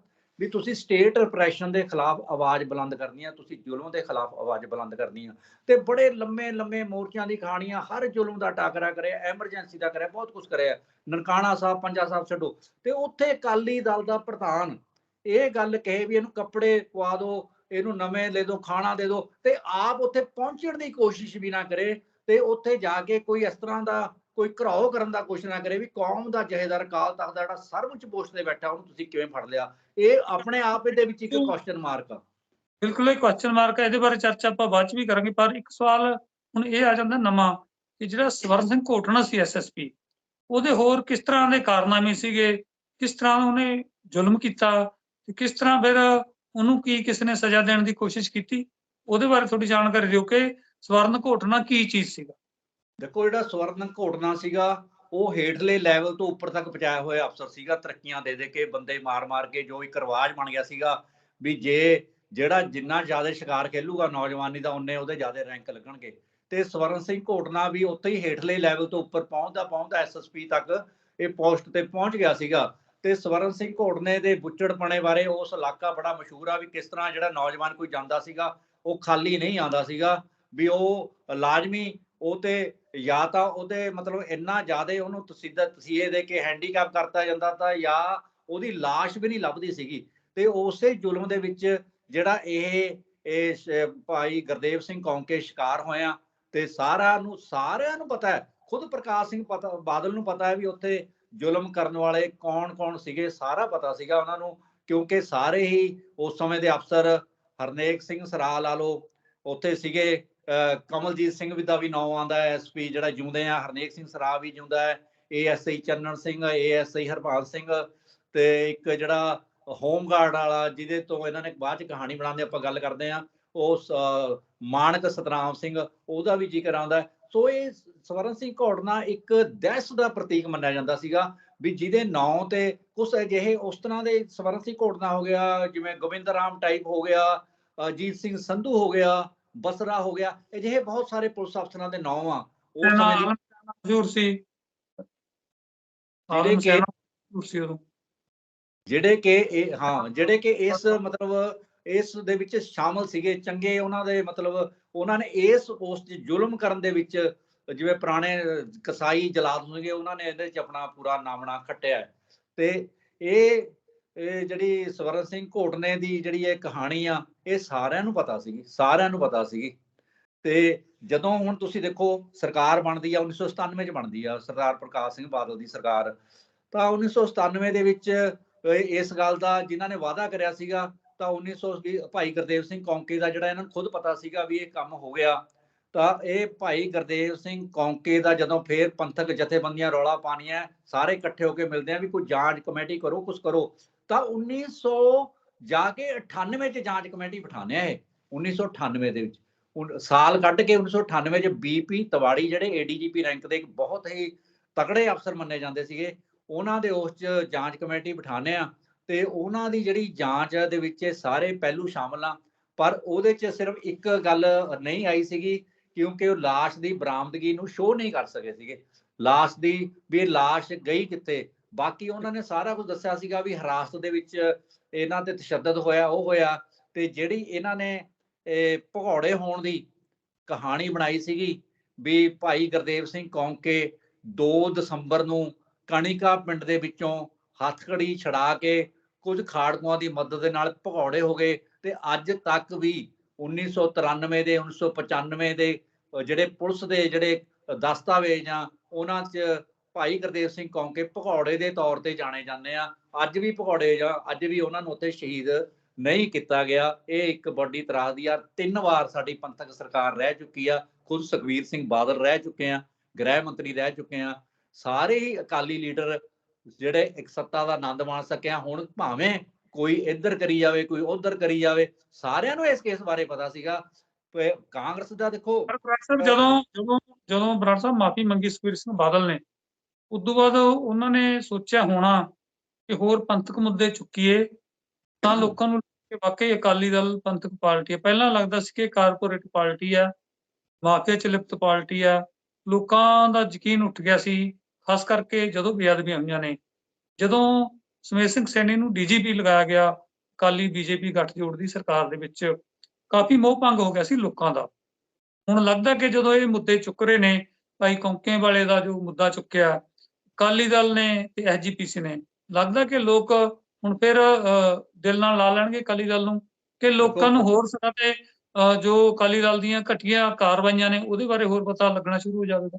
ਵੀ ਤੁਸੀਂ ਸਟੇਟ ਰਿਪਰੈਸ਼ਨ ਦੇ ਖਿਲਾਫ ਆਵਾਜ਼ ਬੁਲੰਦ ਕਰਨੀ ਆ, ਤੁਸੀਂ ਜ਼ੁਲਮ ਦੇ ਖਿਲਾਫ ਆਵਾਜ਼ ਬੁਲੰਦ ਕਰਨੀ ਆ। ਤੇ ਬੜੇ ਲੰਮੇ ਲੰਮੇ ਮੋਰਚਿਆਂ ਦੀ ਕਹਾਣੀਆਂ, ਹਰ ਜ਼ੁਲਮ ਦਾ ਟਾਕਰਾ ਕਰਿਆ ਐਮਰਜੈਂਸੀ ਦਾ ਕਰਿਆ, ਬਹੁਤ ਕੁਝ ਕਰਿਆ। ਨਨਕਾਣਾ ਸਾਹਿਬ, ਪੰਜਾ ਸਾਹਿਬ ਛੱਡੋ। ਤੇ ਉੱਥੇ ਅਕਾਲੀ ਦਲ ਦਾ ਪ੍ਰਧਾਨ ਇਹ ਗੱਲ ਕਹੇ ਵੀ ਇਹਨੂੰ ਕੱਪੜੇ ਪਵਾ ਦਿਓ ਇਹਨੂੰ ਨਵੇਂ ਲੈ ਦਿਓ ਖਾਣਾ ਦੇ ਦਿਓ ਤੇ ਆਪ ਉੱਥੇ ਪਹੁੰਚਣ ਦੀ ਕੋਸ਼ਿਸ਼ ਵੀ ਨਾ ਕਰੇ, ਤੇ ਉੱਥੇ ਜਾ ਕੇ ਕੋਈ ਇਸ ਤਰ੍ਹਾਂ ਦਾ ਕੋਈ ਘਰਾਓ ਕਰਨ ਦਾ ਕੋਸ਼ਿਸ਼ ਨਾ ਕਰੇ ਵੀ ਕੌਮ ਦਾ ਜਹੇਦਾਰ ਕਾਲ ਤਖਤ ਦਾ ਜਿਹੜਾ ਸਰਵਉੱਚ ਪੋਸਟ ਤੇ ਬੈਠਾ ਉਹਨੂੰ ਤੁਸੀਂ ਕਿਵੇਂ ਫੜ ਲਿਆ? ਇਹ ਆਪਣੇ ਆਪ ਇਹਦੇ ਵਿੱਚ ਇੱਕ ਕੁਐਸਚਨ ਮਾਰਕ ਆ। ਬਿਲਕੁਲ, ਇਹ ਕੁਐਸਚਨ ਮਾਰਕ ਹੈ ਇਹਦੇ ਬਾਰੇ ਚਰਚਾ ਆਪਾਂ ਬਾਅਦ ਚ ਵੀ ਕਰਾਂਗੇ, ਪਰ ਇੱਕ ਸਵਾਲ ਹੁਣ ਇਹ ਆ ਜਾਂਦਾ ਨਵਾਂ ਕਿ ਜਿਹੜਾ ਸਵਰਨ ਸਿੰਘ ਘੋਟਣਾ ਸੀ ਐਸਐਸਪੀ ਉਹਦੇ ਹੋਰ ਕਿਸ ਤਰ੍ਹਾਂ ਦੇ ਕਾਰਨਾਮੇ ਸੀਗੇ? ਕਿਸ ਤਰ੍ਹਾਂ ਉਹਨੇ ਜ਼ੁਲਮ ਕੀਤਾ? ਤੇ ਕਿਸ ਤਰ੍ਹਾਂ ਫਿਰ ਉਹਨੂੰ ਕੀ ਕਿਸੇ ਨੇ ਸਜ਼ਾ ਦੇਣ ਦੀ ਕੋਸ਼ਿਸ਼ ਕੀਤੀ? ਉਹਦੇ ਬਾਰੇ ਥੋੜੀ ਜਾਣਕਾਰੀ ਦਿਓ ਕਿ ਸਵਰਨ ਘੋਟਣਾ ਕੀ ਚੀਜ਼ ਸੀਗਾ। ਦੇਖੋ ਜਿਹੜਾ ਸਵਰਨ ਘੋਟਣਾ ਸੀਗਾ, ਉਹ ਹੇਠਲੇ ਲੈਵਲ ਤੋਂ ਉੱਪਰ ਤੱਕ ਪਹੁੰਚਾਇਆ ਹੋਇਆ ਅਫਸਰ ਸੀਗਾ, ਤਰੱਕੀਆਂ ਦੇ ਦੇ ਕੇ ਬੰਦੇ ਮਾਰ-ਮਾਰ ਕੇ ਜੋ ਇੱਕ ਰਿਵਾਜ ਬਣ ਗਿਆ ਸੀਗਾ ਵੀ ਜੇ ਜਿਹੜਾ ਜਿੰਨਾ ਜ਼ਿਆਦਾ ਸ਼ਿਕਾਰ ਖੇਲੂਗਾ ਨੌਜਵਾਨੀ ਦਾ, ਉਹਨੇ ਉਹਦੇ ਜ਼ਿਆਦਾ ਰੈਂਕ ਲੱਗਣਗੇ। ਤੇ ਸਵਰਨ ਸਿੰਘ ਘੋਟਣਾ ਵੀ ਉੱਥੇ ਹੀ ਹੇਠਲੇ ਲੈਵਲ ਤੋਂ ਉੱਪਰ ਪਹੁੰਚਦਾ ਪਹੁੰਚਦਾ ਐਸਐਸਪੀ ਤੱਕ ਇਹ ਪੋਸਟ ਤੇ ਪਹੁੰਚ ਗਿਆ ਸੀਗਾ। ਤੇ ਸਵਰਨ ਸਿੰਘ ਘੋਟਨੇ ਦੇ ਬੁੱਚੜਪਣੇ ਬਾਰੇ ਉਸ ਇਲਾਕਾ ਬੜਾ ਮਸ਼ਹੂਰ ਆ ਵੀ ਕਿਸ ਤਰ੍ਹਾਂ ਜਿਹੜਾ ਨੌਜਵਾਨ ਕੋਈ ਜਾਂਦਾ ਸੀਗਾ, ਉਹ ਖਾਲੀ ਨਹੀਂ ਆਉਂਦਾ ਸੀਗਾ ਵੀ ਉਹ ਲਾਜ਼ਮੀ ਉਹ ਤੇ ਜਾਂ ਤਾਂ ਉਹਦੇ ਮਤਲਬ ਇੰਨਾ ਜ਼ਿਆਦਾ ਉਹਨੂੰ ਤਸੀਦਾ ਤਸੀਹੇ ਦੇ ਕੇ ਹੈਂਡੀਕੈਪ ਕਰਤਾ ਜਾਂਦਾ ਤਾਂ ਜਾਂ ਉਹਦੀ লাশ ਵੀ ਨਹੀਂ ਲੱਭਦੀ ਸੀਗੀ। ਤੇ ਉਸੇ ਜ਼ੁਲਮ ਦੇ ਵਿੱਚ ਜਿਹੜਾ ਇਹ ਇਹ ਭਾਈ ਗੁਰਦੇਵ ਸਿੰਘ ਕੌਂਕੇ ਸ਼ਿਕਾਰ ਹੋਇਆ ਤੇ ਸਾਰਿਆਂ ਨੂੰ ਸਾਰਿਆਂ ਨੂੰ ਪਤਾ ਹੈ, ਖੁਦ ਪ੍ਰਕਾਸ਼ ਸਿੰਘ ਪਤਾ, ਬਾਦਲ ਨੂੰ ਪਤਾ ਹੈ ਵੀ ਉੱਥੇ ਜ਼ੁਲਮ ਕਰਨ ਵਾਲੇ ਕੌਣ-ਕੌਣ ਸੀਗੇ, ਸਾਰਾ ਪਤਾ ਸੀਗਾ ਉਹਨਾਂ ਨੂੰ, ਕਿਉਂਕਿ ਸਾਰੇ ਹੀ ਉਸ ਸਮੇਂ ਦੇ ਅਫਸਰ ਹਰਨੇਕ ਸਿੰਘ ਸਰਾ ਲਾ ਲਓ, ਉੱਥੇ ਸੀਗੇ ਕਮਲਜੀਤ ਸਿੰਘ ਵੀ ਦਾ ਵੀ ਨਾਂ ਆਉਂਦਾ ਹੈ ਐਸਪੀ ਜਿਹੜਾ ਜਿਉਂਦੇ ਆ, ਹਰਨੇਕ ਸਿੰਘ ਸਰਾ ਵੀ ਜਿਉਂਦਾ ਹੈ, ਏਐਸਆਈ ਚੰਨਣ ਸਿੰਘ, ਏਐਸਆਈ ਹਰਪਾਲ ਸਿੰਘ ਤੇ ਇੱਕ ਜਿਹੜਾ ਹੋਮਗਾਰਡ ਵਾਲਾ ਜਿਹਦੇ ਤੋਂ ਇਹਨਾਂ ਨੇ ਬਾਅਦ ਚ ਕਹਾਣੀ ਬਣਾਉਂਦੇ ਆਪਾਂ ਗੱਲ ਕਰਦੇ ਆ ਉਹ ਸ- ਮਾਨਕ ਸਤਨਾਮ ਸਿੰਘ, ਉਹਦਾ ਵੀ ਜ਼ਿਕਰ ਆਉਂਦਾ ਸੋ ਇਹ ਸਵਰਨ ਸਿੰਘ ਘੋੜਨਾ ਇੱਕ ਦਹਿਸ਼ਤ ਦਾ ਪ੍ਰਤੀਕ ਮੰਨਿਆ ਜਾਂਦਾ ਸੀਗਾ ਵੀ ਜਿਹਦੇ ਨਾਂ ਤੇ ਕੁਝ ਅਜਿਹੇ ਉਸ ਤਰ੍ਹਾਂ ਦੇ ਸਵਰਨ ਸਿੰਘ ਘੋੜਨਾ ਹੋ ਗਿਆ, ਜਿਵੇਂ ਗੋਬਿੰਦ ਰਾਮ ਟਾਈਪ ਹੋ ਗਿਆ ਅਜੀਤ ਸਿੰਘ ਸੰਧੂ ਹੋ ਗਿਆ ਬਸਰਾ ਹੋ ਗਿਆ ਅਜਿਹੇ ਬਹੁਤ ਸਾਰੇ ਪੁਲਿਸ ਅਫਸਰਾਂ ਦੇ ਨਾਂ ਆ। ਸਮੇਂ ਆਲਮ ਮਸ਼ਹੂਰ ਸੀ। ਜਿਹੜੇ ਕਿ- ਸੈਨਾ ਮਸ਼ਹੂਰ ਸੀ ਉਦੋਂ ਜਿਹੜੇ ਕਿ ਇਹ ਹਾਂ ਜਿਹੜੇ ਕਿ ਇਸ ਮਤਲਬ ਇਸ ਦੇ ਵਿੱਚ ਸ਼ਾਮਲ ਸੀਗੇ ਚੰਗੇ ਉਹਨਾਂ ਦੇ ਮਤਲਬ ਉਹਨਾਂ ਨੇ ਇਸ ਉਸ 'ਚ ਜ਼ੁਲਮ ਕਰਨ ਦੇ ਵਿੱਚ ਜਿਵੇਂ ਪੁਰਾਣੇ ਕਸਾਈ ਜਲਾਦ ਸੀਗੇ ਉਹਨਾਂ ਨੇ ਇਹਦੇ 'ਚ ਆਪਣਾ ਪੂਰਾ ਨਾਮਣਾ ਖੱਟਿਆ। ਤੇ ਇਹ ਇਹ ਜਿਹੜੀ ਸਵਰਨ ਸਿੰਘ ਘੋਟਨੇ ਦੀ ਜਿਹੜੀ ਇਹ ਕਹਾਣੀ ਆ ਇਹ ਸਾਰਿਆਂ ਨੂੰ ਪਤਾ ਸੀਗੀ, ਸਾਰਿਆਂ ਨੂੰ ਪਤਾ ਸੀਗੀ। ਤੇ ਜਦੋਂ ਹੁਣ ਤੁਸੀਂ ਦੇਖੋ, ਸਰਕਾਰ ਬਣਦੀ ਆ 1997 ਚ ਬਣਦੀ ਆ, ਸਰਦਾਰ ਪ੍ਰਕਾਸ਼ ਸਿੰਘ ਬਾਦਲ ਦੀ ਸਰਕਾਰ। ਤਾਂ 1997 ਦੇ ਵਿੱਚ ਇਸ ਗੱਲ ਦਾ ਜਿਨ੍ਹਾਂ ਨੇ ਵਾਅਦਾ ਕਰਿਆ ਸੀਗਾ, ਤਾਂ 1920 ਭਾਈ ਗੁਰਦੇਵ ਸਿੰਘ ਕੌਂਕੇ ਦਾ ਜਿਹੜਾ ਇਹਨਾਂ ਨੂੰ ਖੁਦ ਪਤਾ ਸੀਗਾ ਵੀ ਇਹ ਕੰਮ ਹੋ ਗਿਆ, ਤਾਂ ਇਹ ਭਾਈ ਗੁਰਦੇਵ ਸਿੰਘ ਕੌਂਕੇ ਦਾ ਜਦੋਂ ਫੇਰ ਪੰਥਕ ਜਥੇਬੰਦੀਆਂ ਰੌਲਾ ਪਾਣੀਆਂ ਸਾਰੇ ਇਕੱਠੇ ਹੋ ਕੇ ਮਿਲਦੇ ਆ ਵੀ ਕੋਈ ਜਾਂਚ ਕਮੇਟੀ ਕਰੋ ਕੁਝ ਕਰੋ, ਤਾਂ 1900 ਜਾ ਕੇ 98 ਚ ਜਾਂਚ ਕਮੇਟੀ ਬਿਠਾਉਂਦੇ ਇਹ 1998 ਦੇ ਵਿੱਚ। ਸਾਲ ਕੱਢ ਕੇ 1998 ਚ ਬੀਪੀ ਤਵਾੜੀ ਜਿਹੜੇ ਏਡੀਜੀਪੀ ਰੈਂਕ ਦੇ ਇੱਕ ਬਹੁਤ ਹੀ ਤਕੜੇ ਅਫਸਰ ਮੰਨੇ ਜਾਂਦੇ ਸੀਗੇ, ਉਹਨਾਂ ਦੇ ਉਸ ਚ ਜਾਂਚ ਕਮੇਟੀ ਬਿਠਾਉਂਦੇ ਤੇ ਉਹਨਾਂ ਦੀ ਜਿਹੜੀ ਜਾਂਚ ਦੇ ਵਿੱਚ ਸਾਰੇ ਪਹਿਲੂ ਸ਼ਾਮਲ ਆ, ਪਰ ਉਹਦੇ ਚ ਸਿਰਫ ਇੱਕ ਗੱਲ ਨਹੀਂ ਆਈ ਸੀਗੀ, ਕਿਉਂਕਿ ਉਹ ਲਾਸ਼ ਦੀ ਬਰਾਮਦਗੀ ਨੂੰ ਸ਼ੋਅ ਨਹੀਂ ਕਰ ਸਕੇ ਸੀਗੇ। ਲਾਸ਼ ਦੀ ਵੀ ਇਹ ਲਾਸ਼ ਗਈ ਕਿੱਥੇ? ਬਾਕੀ ਉਹਨਾਂ ਨੇ ਸਾਰਾ ਕੁਝ ਦੱਸਿਆ ਸੀਗਾ ਵੀ ਹਿਰਾਸਤ ਦੇ ਵਿੱਚ ਇਹਨਾਂ ਤੇ ਤਸ਼ੱਦਦ ਹੋਇਆ, ਉਹ ਹੋਇਆ ਤੇ ਜਿਹੜੀ ਇਹਨਾਂ ਨੇ ਭਗੌੜੇ ਹੋਣ ਦੀ ਕਹਾਣੀ ਬਣਾਈ ਸੀਗੀ ਵੀ ਭਾਈ ਗੁਰਦੇਵ ਸਿੰਘ ਕੌਂਕੇ 2 ਦਸੰਬਰ ਨੂੰ ਕਣਿਕਾ ਪਿੰਡ ਦੇ ਵਿੱਚੋਂ ਹੱਥਕੜੀ ਛੜਾ ਕੇ ਕੁਝ ਖਾੜਕੂਆਂ ਦੀ ਮਦਦ ਦੇ ਨਾਲ ਭਗੌੜੇ ਹੋ ਗਏ ਤੇ ਅੱਜ ਤੱਕ ਵੀ 1993 ਦੇ 1995 ਦੇ ਜਿਹੜੇ ਪੁਲਿਸ ਦੇ ਜਿਹੜੇ ਦਸਤਾਵੇਜ਼ ਆ, ਉਹਨਾਂ 'ਚ ਭਾਈ ਗੁਰਦੇਵ ਸਿੰਘ ਕੌਂਕੇ ਭਗੌੜੇ ਦੇ ਤੌਰ ਤੇ ਜਾਣੇ ਜਾਂਦੇ ਆ। ਅੱਜ ਵੀ ਭਗੌੜੇ ਜਾਂ ਅੱਜ ਵੀ ਉਹਨਾਂ ਨੂੰ ਉੱਥੇ ਸ਼ਹੀਦ ਨਹੀਂ ਕੀਤਾ ਗਿਆ। ਇਹ ਇੱਕ ਵੱਡੀ ਤਰਾਸ ਦੀ ਆ। ਤਿੰਨ ਵਾਰ ਸਾਡੀ ਪੰਥਕ ਸਰਕਾਰ ਰਹਿ ਚੁੱਕੀ ਆ। ਖੁਦ ਸੁਖਵੀਰ ਸਿੰਘ ਬਾਦਲ ਰਹਿ ਚੁੱਕੇ ਆ। ਗ੍ਰਹਿ ਮੰਤਰੀ ਰਹਿ ਚੁੱਕੇ ਆ। ਸਾਰੇ ਹੀ ਅਕਾਲੀ ਲੀਡਰ ਜਿਹੜੇ ਇੱਕ ਸੱਤਾ ਦਾ ਆਨੰਦ ਮਾਣ ਸਕਿਆ ਹੁਣ ਭਾਵੇਂ ਕੋਈ ਇੱਧਰ ਕਰੀ ਜਾਵੇ, ਕੋਈ ਉੱਧਰ ਕਰੀ ਜਾਵੇ, ਸਾਰਿਆਂ ਨੂੰ ਇਸ ਕੇਸ ਬਾਰੇ ਪਤਾ ਸੀਗਾ। ਕਾਂਗਰਸ ਦਾ ਦੇਖੋ ਪਰ ਬਰਾੜ ਸਾਹਿਬ ਜਦੋਂ ਜਦੋਂ ਜਦੋਂ ਬਰਾੜ ਸਾਹਿਬ ਮਾਫੀ ਮੰਗੀ ਸੁਖਬੀਰ ਸਿੰਘ ਬਾਦਲ ਨੇ ਉਦੋਂ ਬਾਅਦ ਉਹਨਾਂ ਨੇ ਸੋਚਿਆ ਹੋਣਾ ਕਿ ਹੋਰ ਪੰਥਕ ਮੁੱਦੇ ਚੁੱਕੀਏ, ਤਾਂ ਲੋਕਾਂ ਨੂੰ ਕਿ ਵਾਕਈ ਅਕਾਲੀ ਦਲ ਪੰਥਕ ਪਾਰਟੀ ਹੈ ਪਹਿਲਾਂ ਲੱਗਦਾ ਸੀ ਕਿ ਕਾਰਪੋਰੇਟ ਪਾਰਟੀ ਆ ਮਾਫੀਆ ਚ ਲਿਪਤ ਪਾਰਟੀ ਆ। ਲੋਕਾਂ ਦਾ ਯਕੀਨ ਉੱਠ ਗਿਆ ਸੀ, ਖਾਸ ਕਰਕੇ ਜਦੋਂ ਬੇਅਦਬੀਆਂ ਹੋਈਆਂ ਨੇ। ਜਦੋਂ ਸਮੇਤ ਸਿੰਘ ਸੈਣੀ ਨੂੰ ਡੀਜੀਪੀ ਲਗਾਇਆ ਗਿਆ, ਅਕਾਲੀ ਬੀਜੇਪੀ ਗੱਠਜੋੜ ਦੀ ਸਰਕਾਰ ਦੇ ਵਿੱਚ, ਕਾਫੀ ਮੋਹ ਭੰਗ ਹੋ ਗਿਆ ਸੀ ਲੋਕਾਂ ਦਾ। ਹੁਣ ਲੱਗਦਾ ਕਿ ਜਦੋਂ ਇਹ ਮੁੱਦੇ ਚੁੱਕ ਰਹੇ ਨੇ, ਭਾਈ ਕੌਂਕੇ ਵਾਲੇ ਦਾ ਜੋ ਮੁੱਦਾ ਚੁੱਕਿਆ ਅਕਾਲੀ ਦਲ ਨੇ ਤੇ ਐਸਜੀਪੀਸੀ ਨੇ। ਲੱਗਦਾ ਕਿ ਲੋਕ ਹੁਣ ਫਿਰ ਦਿਲ ਨਾਲ ਲਾ ਲੈਣਗੇ ਅਕਾਲੀ ਦਲ ਨੂੰ ਕਿ ਲੋਕਾਂ ਨੂੰ ਹੋਰ ਸਦਾ ਤੇ ਜੋ ਅਕਾਲੀ ਦਲ ਦੀਆਂ ਘਟੀਆਂ ਕਾਰਵਾਈਆਂ ਨੇ ਉਹਦੇ ਬਾਰੇ ਹੋਰ ਪਤਾ ਲੱਗਣਾ ਸ਼ੁਰੂ ਹੋ ਜਾਵੇਗਾ।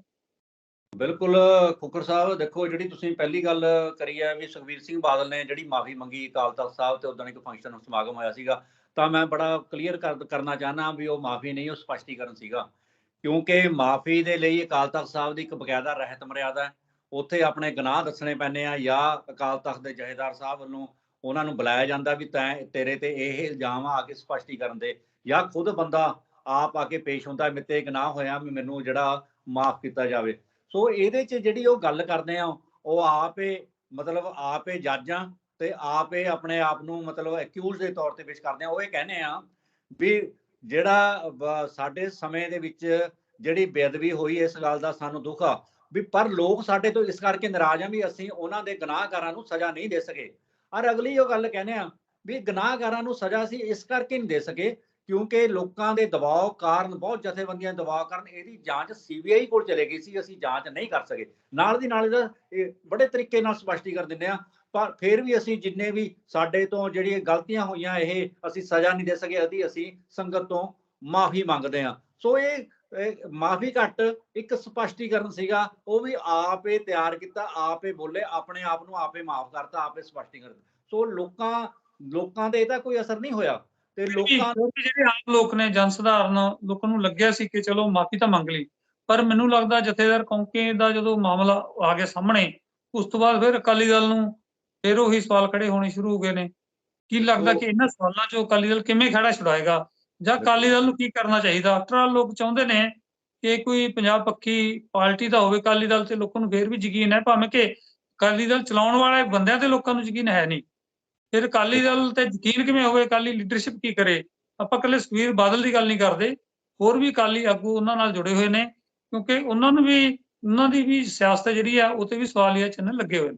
ਬਿਲਕੁਲ ਖੁੱਕਰ ਸਾਹਿਬ, ਦੇਖੋ ਜਿਹੜੀ ਤੁਸੀਂ ਪਹਿਲੀ ਗੱਲ ਕਰੀ ਹੈ ਵੀ ਸੁਖਵੀਰ ਸਿੰਘ ਬਾਦਲ ਨੇ ਜਿਹੜੀ ਮਾਫੀ ਮੰਗੀ ਅਕਾਲ ਤਖਤ ਸਾਹਿਬ ਤੇ ਉਦੋਂ ਇੱਕ ਫੰਕਸ਼ਨ ਸਮਾਗਮ ਹੋਇਆ ਸੀਗਾ, ਤਾਂ ਮੈਂ ਬੜਾ ਕਲੀਅਰ ਕਰਨਾ ਚਾਹਨਾ ਵੀ ਉਹ ਮਾਫੀ ਨਹੀਂ, ਉਹ ਸਪਸ਼ਟੀਕਰਨ ਸੀਗਾ। ਕਿਉਂਕਿ ਮਾਫੀ ਦੇ ਲਈ ਅਕਾਲ ਤਖਤ ਸਾਹਿਬ ਦੀ ਇੱਕ ਬਕਾਇਦਾ ਰਹਿਤ ਮਰਿਆਦਾ ਹੈ। ਉੱਥੇ ਆਪਣੇ ਗੁਨਾਹ ਦੱਸਣੇ ਪੈਣੇ ਆ ਜਾਂ ਅਕਾਲ ਤਖਤ ਦੇ ਜਹੇਦਾਰ ਸਾਹਿਬ ਵੱਲੋਂ ਉਹਨਾਂ ਨੂੰ ਬੁਲਾਇਆ ਜਾਂਦਾ ਵੀ ਤੈਂ ਤੇਰੇ ਤੇ ਇਹ ਇਲਜ਼ਾਮ ਆ ਕੇ ਸਪਸ਼ਟੀਕਰਨ ਦੇ ਜਾਂ ਖੁਦ ਬੰਦਾ ਆਪ ਆ ਕੇ ਪੇਸ਼ ਹੁੰਦਾ ਮੇਰੇ ਮੇਤੇ ਗੁਨਾਹ ਹੋਇਆ ਵੀ ਮੈਨੂੰ ਜਿਹੜਾ ਮਾਫ ਕੀਤਾ ਜਾਵੇ। ਸੋ ਇਹਦੇ ਚ ਜਿਹੜੀ ਉਹ ਗੱਲ ਕਰਦੇ ਆ, ਉਹ ਆਪੇ ਮਤਲਬ ਆਪੇ ਜੱਜਾਂ ਤੇ ਆਪੇ ਆਪਣੇ ਆਪ ਨੂੰ ਮਤਲਬ ਐਕਿਊਜ਼ ਦੇ ਤੌਰ ਤੇ ਪੇਸ਼ ਕਰਦੇ ਆ। ਉਹ ਇਹ ਕਹਿੰਦੇ ਆ ਵੀ ਜਿਹੜਾ ਸਾਡੇ ਸਮੇਂ ਦੇ ਵਿੱਚ ਜਿਹੜੀ ਬੇਅਦਬੀ ਹੋਈ ਇਸ ਗੱਲ ਦਾ ਸਾਨੂੰ ਦੁੱਖ ਆ। ਵੀ ਪਰ ਲੋਕ ਸਾਡੇ ਤੋਂ ਇਸ ਕਰਕੇ ਨਾਰਾਜ਼ ਆ ਵੀ ਅਸੀਂ ਉਹਨਾਂ ਦੇ ਗੁਨਾਹਗਾਰਾਂ ਨੂੰ ਸਜ਼ਾ ਨਹੀਂ ਦੇ ਸਕੇ। ਔਰ ਅਗਲੀ ਉਹ ਗੱਲ ਕਹਿੰਦੇ ਆ ਵੀ ਗੁਨਾਹਗਾਰਾਂ ਨੂੰ ਸਜ਼ਾ ਅਸੀਂ ਇਸ ਕਰਕੇ ਨਹੀਂ ਦੇ ਸਕੇ ਕਿਉਂਕਿ ਲੋਕਾਂ ਦੇ ਦਬਾਅ ਕਾਰਨ, ਬਹੁਤ ਜਥੇਬੰਦੀਆਂ ਦਬਾਅ ਕਾਰਨ ਇਹਦੀ ਜਾਂਚ ਸੀਬੀਆਈ ਕੋਲ ਚਲੇ ਗਈ ਸੀ, ਅਸੀਂ ਜਾਂਚ ਨਹੀਂ ਕਰ ਸਕੇ। ਨਾਲ ਦੀ ਨਾਲ ਇਹਦਾ ਇਹ ਬੜੇ ਤਰੀਕੇ ਨਾਲ ਸਪਸ਼ਟੀਕਰਨ ਦਿੰਦੇ ਆ, ਪਰ ਫਿਰ ਵੀ ਅਸੀਂ ਜਿੰਨੇ ਵੀ ਸਾਡੇ ਤੋਂ ਜਿਹੜੀਆਂ ਗਲਤੀਆਂ ਹੋਈਆਂ, ਇਹ ਅਸੀਂ ਸਜ਼ਾ ਨਹੀਂ ਦੇ ਸਕੇ, ਅਸੀਂ ਅਸੀਂ ਸੰਗਤ ਤੋਂ ਮਾਫੀ ਮੰਗਦੇ ਆ। ਸੋ ਇਹ ਮਾਫੀ ਘੱਟ ਇੱਕ ਸਪਸ਼ਟੀਕਰਨ ਸੀਗਾ ਉਹ ਵੀ ਆਪੇ ਤਿਆਰ ਕੀਤਾ ਆਪੇ ਬੋਲੇ ਆਪਣੇ ਆਪ ਨੂੰ ਆਪੇ ਮਾਫ ਕਰਤਾ ਆਪੇ ਸਪਸ਼ਟੀਕਰਨ ਸੋ ਲੋਕਾਂ ਲੋਕਾਂ ਦੇ ਇਹਦਾ ਕੋਈ ਅਸਰ ਨਹੀਂ ਹੋਇਆ ਤੇ ਲੋਕਾਂ ਜਿਹੜੇ ਆਮ ਲੋਕ ਨੇ ਜਨ ਸਧਾਰਨ ਲੋਕਾਂ ਨੂੰ ਲੱਗਿਆ ਸੀ ਕਿ ਚਲੋ ਮਾਫੀ ਤਾਂ ਮੰਗ ਲਈ ਪਰ ਮੈਨੂੰ ਲੱਗਦਾ ਜਥੇਦਾਰ ਕੌਂਕੇ ਦਾ ਜਦੋਂ ਮਾਮਲਾ ਆ ਗਿਆ ਸਾਹਮਣੇ ਉਸ ਤੋਂ ਬਾਅਦ ਫਿਰ ਅਕਾਲੀ ਦਲ ਨੂੰ ਫਿਰ ਉਹੀ ਸਵਾਲ ਖੜੇ ਹੋਣੇ ਸ਼ੁਰੂ ਹੋ ਗਏ ਨੇ। ਕੀ ਲੱਗਦਾ ਕਿ ਇਹਨਾਂ ਸਵਾਲਾਂ 'ਚੋਂ ਅਕਾਲੀ ਦਲ ਕਿਵੇਂ ਖੜਾ ਛੁਡਾਏਗਾ? ਜਾਂ ਅਕਾਲੀ ਦਲ ਨੂੰ ਕੀ ਕਰਨਾ ਚਾਹੀਦਾ? ਆਫਟਰ ਆਲ ਲੋਕ ਚਾਹੁੰਦੇ ਨੇ ਕਿ ਕੋਈ ਪੰਜਾਬ ਪੱਖੀ ਪਾਰਟੀ ਤਾਂ ਹੋਵੇ ਅਕਾਲੀ ਦਲ ਤੇ ਲੋਕਾਂ ਨੂੰ ਫੇਰ ਵੀ ਯਕੀਨ ਹੈ ਭਾਵੇਂ ਕਿ ਅਕਾਲੀ ਦਲ ਚਲਾਉਣ ਵਾਲੇ ਬੰਦਿਆਂ ਤੇ ਲੋਕਾਂ ਨੂੰ ਯਕੀਨ ਹੈ ਨਹੀਂ। ਫਿਰ ਅਕਾਲੀ ਦਲ ਤੇ ਯਕੀਨ ਕਿਵੇਂ ਹੋਵੇ? ਅਕਾਲੀ ਲੀਡਰਸ਼ਿਪ ਕੀ ਕਰੇ? ਆਪਾਂ ਇਕੱਲੇ ਸੁਖਬੀਰ ਬਾਦਲ ਦੀ ਗੱਲ ਨਹੀਂ ਕਰਦੇ। ਹੋਰ ਵੀ ਅਕਾਲੀ ਆਗੂ ਉਹਨਾਂ ਨਾਲ ਜੁੜੇ ਹੋਏ ਨੇ ਕਿਉਂਕਿ ਉਹਨਾਂ ਨੂੰ ਵੀ ਉਹਨਾਂ ਦੀ ਵੀ ਸਿਆਸਤ ਜਿਹੜੀ ਆ ਉਹ ਤੇ ਵੀ ਸਵਾਲੀਆ ਚਿੰਨ੍ਹ ਲੱਗੇ ਹੋਏ ਨੇ।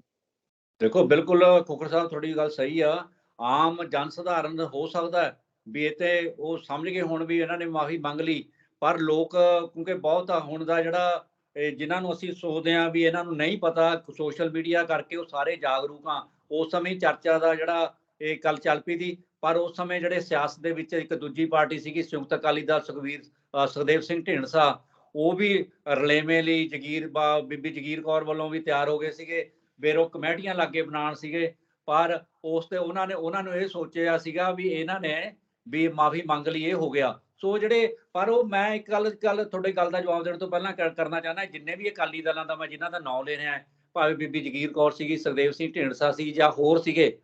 ਦੇਖੋ ਬਿਲਕੁਲ ਖੋਖਰ ਸਾਹਿਬ ਤੁਹਾਡੀ ਗੱਲ ਸਹੀ ਆ। ਆਮ ਜਨ ਸਧਾਰਨ ਹੋ ਸਕਦਾ ਹੈ। ਵੀ ਇਹ ਤੇ ਉਹ ਸਮਝ ਗਏ ਹੁਣ ਵੀ ਇਹਨਾਂ ਨੇ ਮਾਫੀ ਮੰਗ ਲਈ, ਪਰ ਲੋਕ, ਕਿਉਂਕਿ ਬਹੁਤ ਹੁਣ ਦਾ ਜਿਹੜਾ ਇਹ ਜਿਨ੍ਹਾਂ ਨੂੰ ਅਸੀਂ ਸੋਚਦੇ ਆ ਵੀ ਇਹਨਾਂ ਨੂੰ ਨਹੀਂ ਪਤਾ, ਸੋਸ਼ਲ ਮੀਡੀਆ ਕਰਕੇ ਉਹ ਸਾਰੇ ਜਾਗਰੂਕ ਆ, ਉਸ ਸਮੇਂ ਚਰਚਾ ਦਾ ਜਿਹੜਾ ਇਹ ਕੱਲ ਚੱਲ ਪਈ ਦੀ ਪਰ ਉਸ ਸਮੇਂ ਜਿਹੜੇ ਸਿਆਸਤ ਦੇ ਵਿੱਚ ਇੱਕ ਦੂਜੀ ਪਾਰਟੀ ਸੀਗੀ ਸੰਯੁਕਤ ਅਕਾਲੀ ਦਲ ਸੁਖਵੀਰ ਸੁਖਦੇਵ ਸਿੰਘ ਢੀਂਡਸਾ, ਉਹ ਵੀ ਰਲੇਵੇਂ ਲਈ ਜਗੀਰ ਬਾ, ਬੀਬੀ ਜਗੀਰ ਕੌਰ ਵੱਲੋਂ ਵੀ ਤਿਆਰ ਹੋ ਗਏ ਸੀਗੇ, ਫਿਰ ਉਹ ਕਮੇਟੀਆਂ ਲਾਗੇ ਬਣਾਉਣ ਸੀਗੇ, ਪਰ ਉਸ ਤੇ ਉਹਨਾਂ ਨੇ, ਉਹਨਾਂ ਨੂੰ ਇਹ ਸੋਚਿਆ ਸੀਗਾ ਵੀ ਇਹਨਾਂ ਨੇ ਵੀ ਮਾਫੀ ਮੰਗ ਲਈ, ਇਹ ਹੋ ਗਿਆ। ਸੋ ਜਿਹੜੇ, ਪਰ ਉਹ ਮੈਂ ਇੱਕ ਗੱਲ ਗੱਲ ਤੁਹਾਡੀ ਗੱਲ ਦਾ ਜਵਾਬ ਦੇਣ ਤੋਂ ਪਹਿਲਾਂ ਕਰਨਾ ਚਾਹੁੰਦਾ, ਜਿੰਨੇ ਵੀ ਅਕਾਲੀ ਦਲਾਂ ਦਾ ਮੈਂ ਜਿਨ੍ਹਾਂ ਦਾ ਨਾਮ ਲੈ ਰਿਹਾ, ਭਾਵੇਂ ਬੀਬੀ ਜਗੀਰ ਕੌਰ ਸੀਗੀ, ਸੁਖਦੇਵ ਸਿੰਘ ਢੀਂਡਸਾ ਸੀ ਜਾਂ ਹੋਰ ਸੀਗੇ,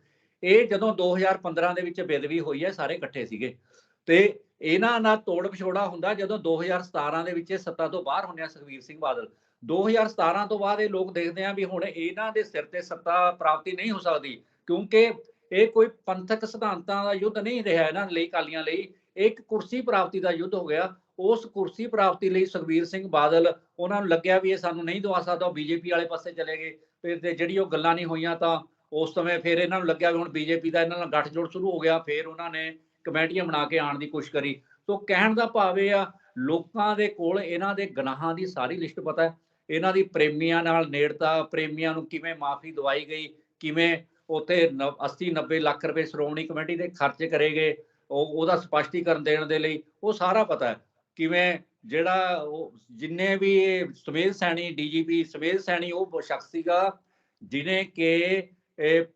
ਇਹ ਜਦੋਂ 2015 ਦੇ ਵਿੱਚ ਬੇਦਵੀ ਹੋਈ ਹੈ, ਸਾਰੇ ਇਕੱਠੇ ਸੀਗੇ। ਤੇ ਇਹਨਾਂ ਨਾਲ ਤੋੜ ਵਿਛੋੜਾ ਹੁੰਦਾ ਜਦੋਂ 2017 ਦੇ ਵਿੱਚ ਇਹ ਸੱਤਾ ਤੋਂ ਬਾਹਰ ਹੁੰਦੇ ਆ ਸੁਖਵੀਰ ਸਿੰਘ ਬਾਦਲ। 2017 ਤੋਂ ਬਾਅਦ ਇਹ ਲੋਕ ਦੇਖਦੇ ਆ ਵੀ ਹੁਣ ਇਹਨਾਂ ਦੇ ਸਿਰ ਤੇ ਸੱਤਾ ਪ੍ਰਾਪਤੀ ਨਹੀਂ ਹੋ ਸਕਦੀ, ਕਿਉਂਕਿ ਇਹ ਕੋਈ ਪੰਥਕ ਸਿਧਾਂਤਾਂ ਦਾ ਯੁੱਧ ਨਹੀਂ ਰਿਹਾ ਇਹਨਾਂ ਲਈ ਕਾਲੀਆਂ ਲਈ। ਇਹ ਇੱਕ ਕੁਰਸੀ ਪ੍ਰਾਪਤੀ ਦਾ ਯੁੱਧ ਹੋ ਗਿਆ। ਉਸ ਕੁਰਸੀ ਪ੍ਰਾਪਤੀ ਲਈ ਸੁਖਬੀਰ ਸਿੰਘ ਬਾਦਲ ਉਹਨਾਂ ਨੂੰ ਲੱਗਿਆ ਵੀ ਇਹ ਸਾਨੂੰ ਨਹੀਂ ਦਵਾ ਸਕਦਾ, ਉਹ ਬੀਜੇਪੀ ਵਾਲੇ ਪਾਸੇ ਚਲੇ ਗਏ। ਫਿਰ ਤੇ ਜਿਹੜੀ ਉਹ ਗੱਲਾਂ ਨਹੀਂ ਹੋਈਆਂ ਤਾਂ ਉਸ ਸਮੇਂ ਫਿਰ ਇਹਨਾਂ ਨੂੰ ਲੱਗਿਆ ਵੀ ਹੁਣ ਬੀਜੇਪੀ ਦਾ ਇਹਨਾਂ ਨਾਲ ਗੱਠਜੋੜ ਸ਼ੁਰੂ ਹੋ ਗਿਆ। ਫਿਰ ਉਹਨਾਂ ਨੇ ਕਮੇਟੀਆਂ ਬਣਾ ਕੇ ਆਉਣ ਦੀ ਕੋਸ਼ਿਸ਼ ਕਰੀ। ਸੋ ਕਹਿਣ ਦਾ ਭਾਵ ਇਹ ਆ, ਲੋਕਾਂ ਦੇ ਕੋਲ ਇਹਨਾਂ ਦੇ ਗਨਾਹਾਂ ਦੀ ਸਾਰੀ ਲਿਸਟ ਪਤਾ ਹੈ। ਇਹਨਾਂ ਦੀ ਪ੍ਰੇਮੀਆਂ ਨਾਲ ਨੇੜਤਾ, ਪ੍ਰੇਮੀਆਂ ਨੂੰ ਕਿਵੇਂ ਮਾਫੀ ਦਵਾਈ ਗਈ, ਕਿਵੇਂ ਉੱਥੇ 80 90 ਲੱਖ ਰੁਪਏ ਸ਼੍ਰੋਮਣੀ ਕਮੇਟੀ ਦੇ ਖਰਚ ਕਰੇ ਗਏ, ਉਹ, ਉਹਦਾ ਸਪਸ਼ਟੀਕਰਨ ਦੇਣ ਦੇ ਲਈ, ਉਹ ਸਾਰਾ ਪਤਾ ਹੈ। ਕਿਵੇਂ, ਜਿਹੜਾ ਜਿੰਨੇ ਵੀ ਇਹ ਸੁਮੇਧ ਸੈਣੀ, ਡੀਜੀਪੀ ਸੁਮੇਧ ਸੈਣੀ, ਉਹ ਸ਼ਖਸ ਸੀਗਾ, ਜਿਨੇ ਕਿ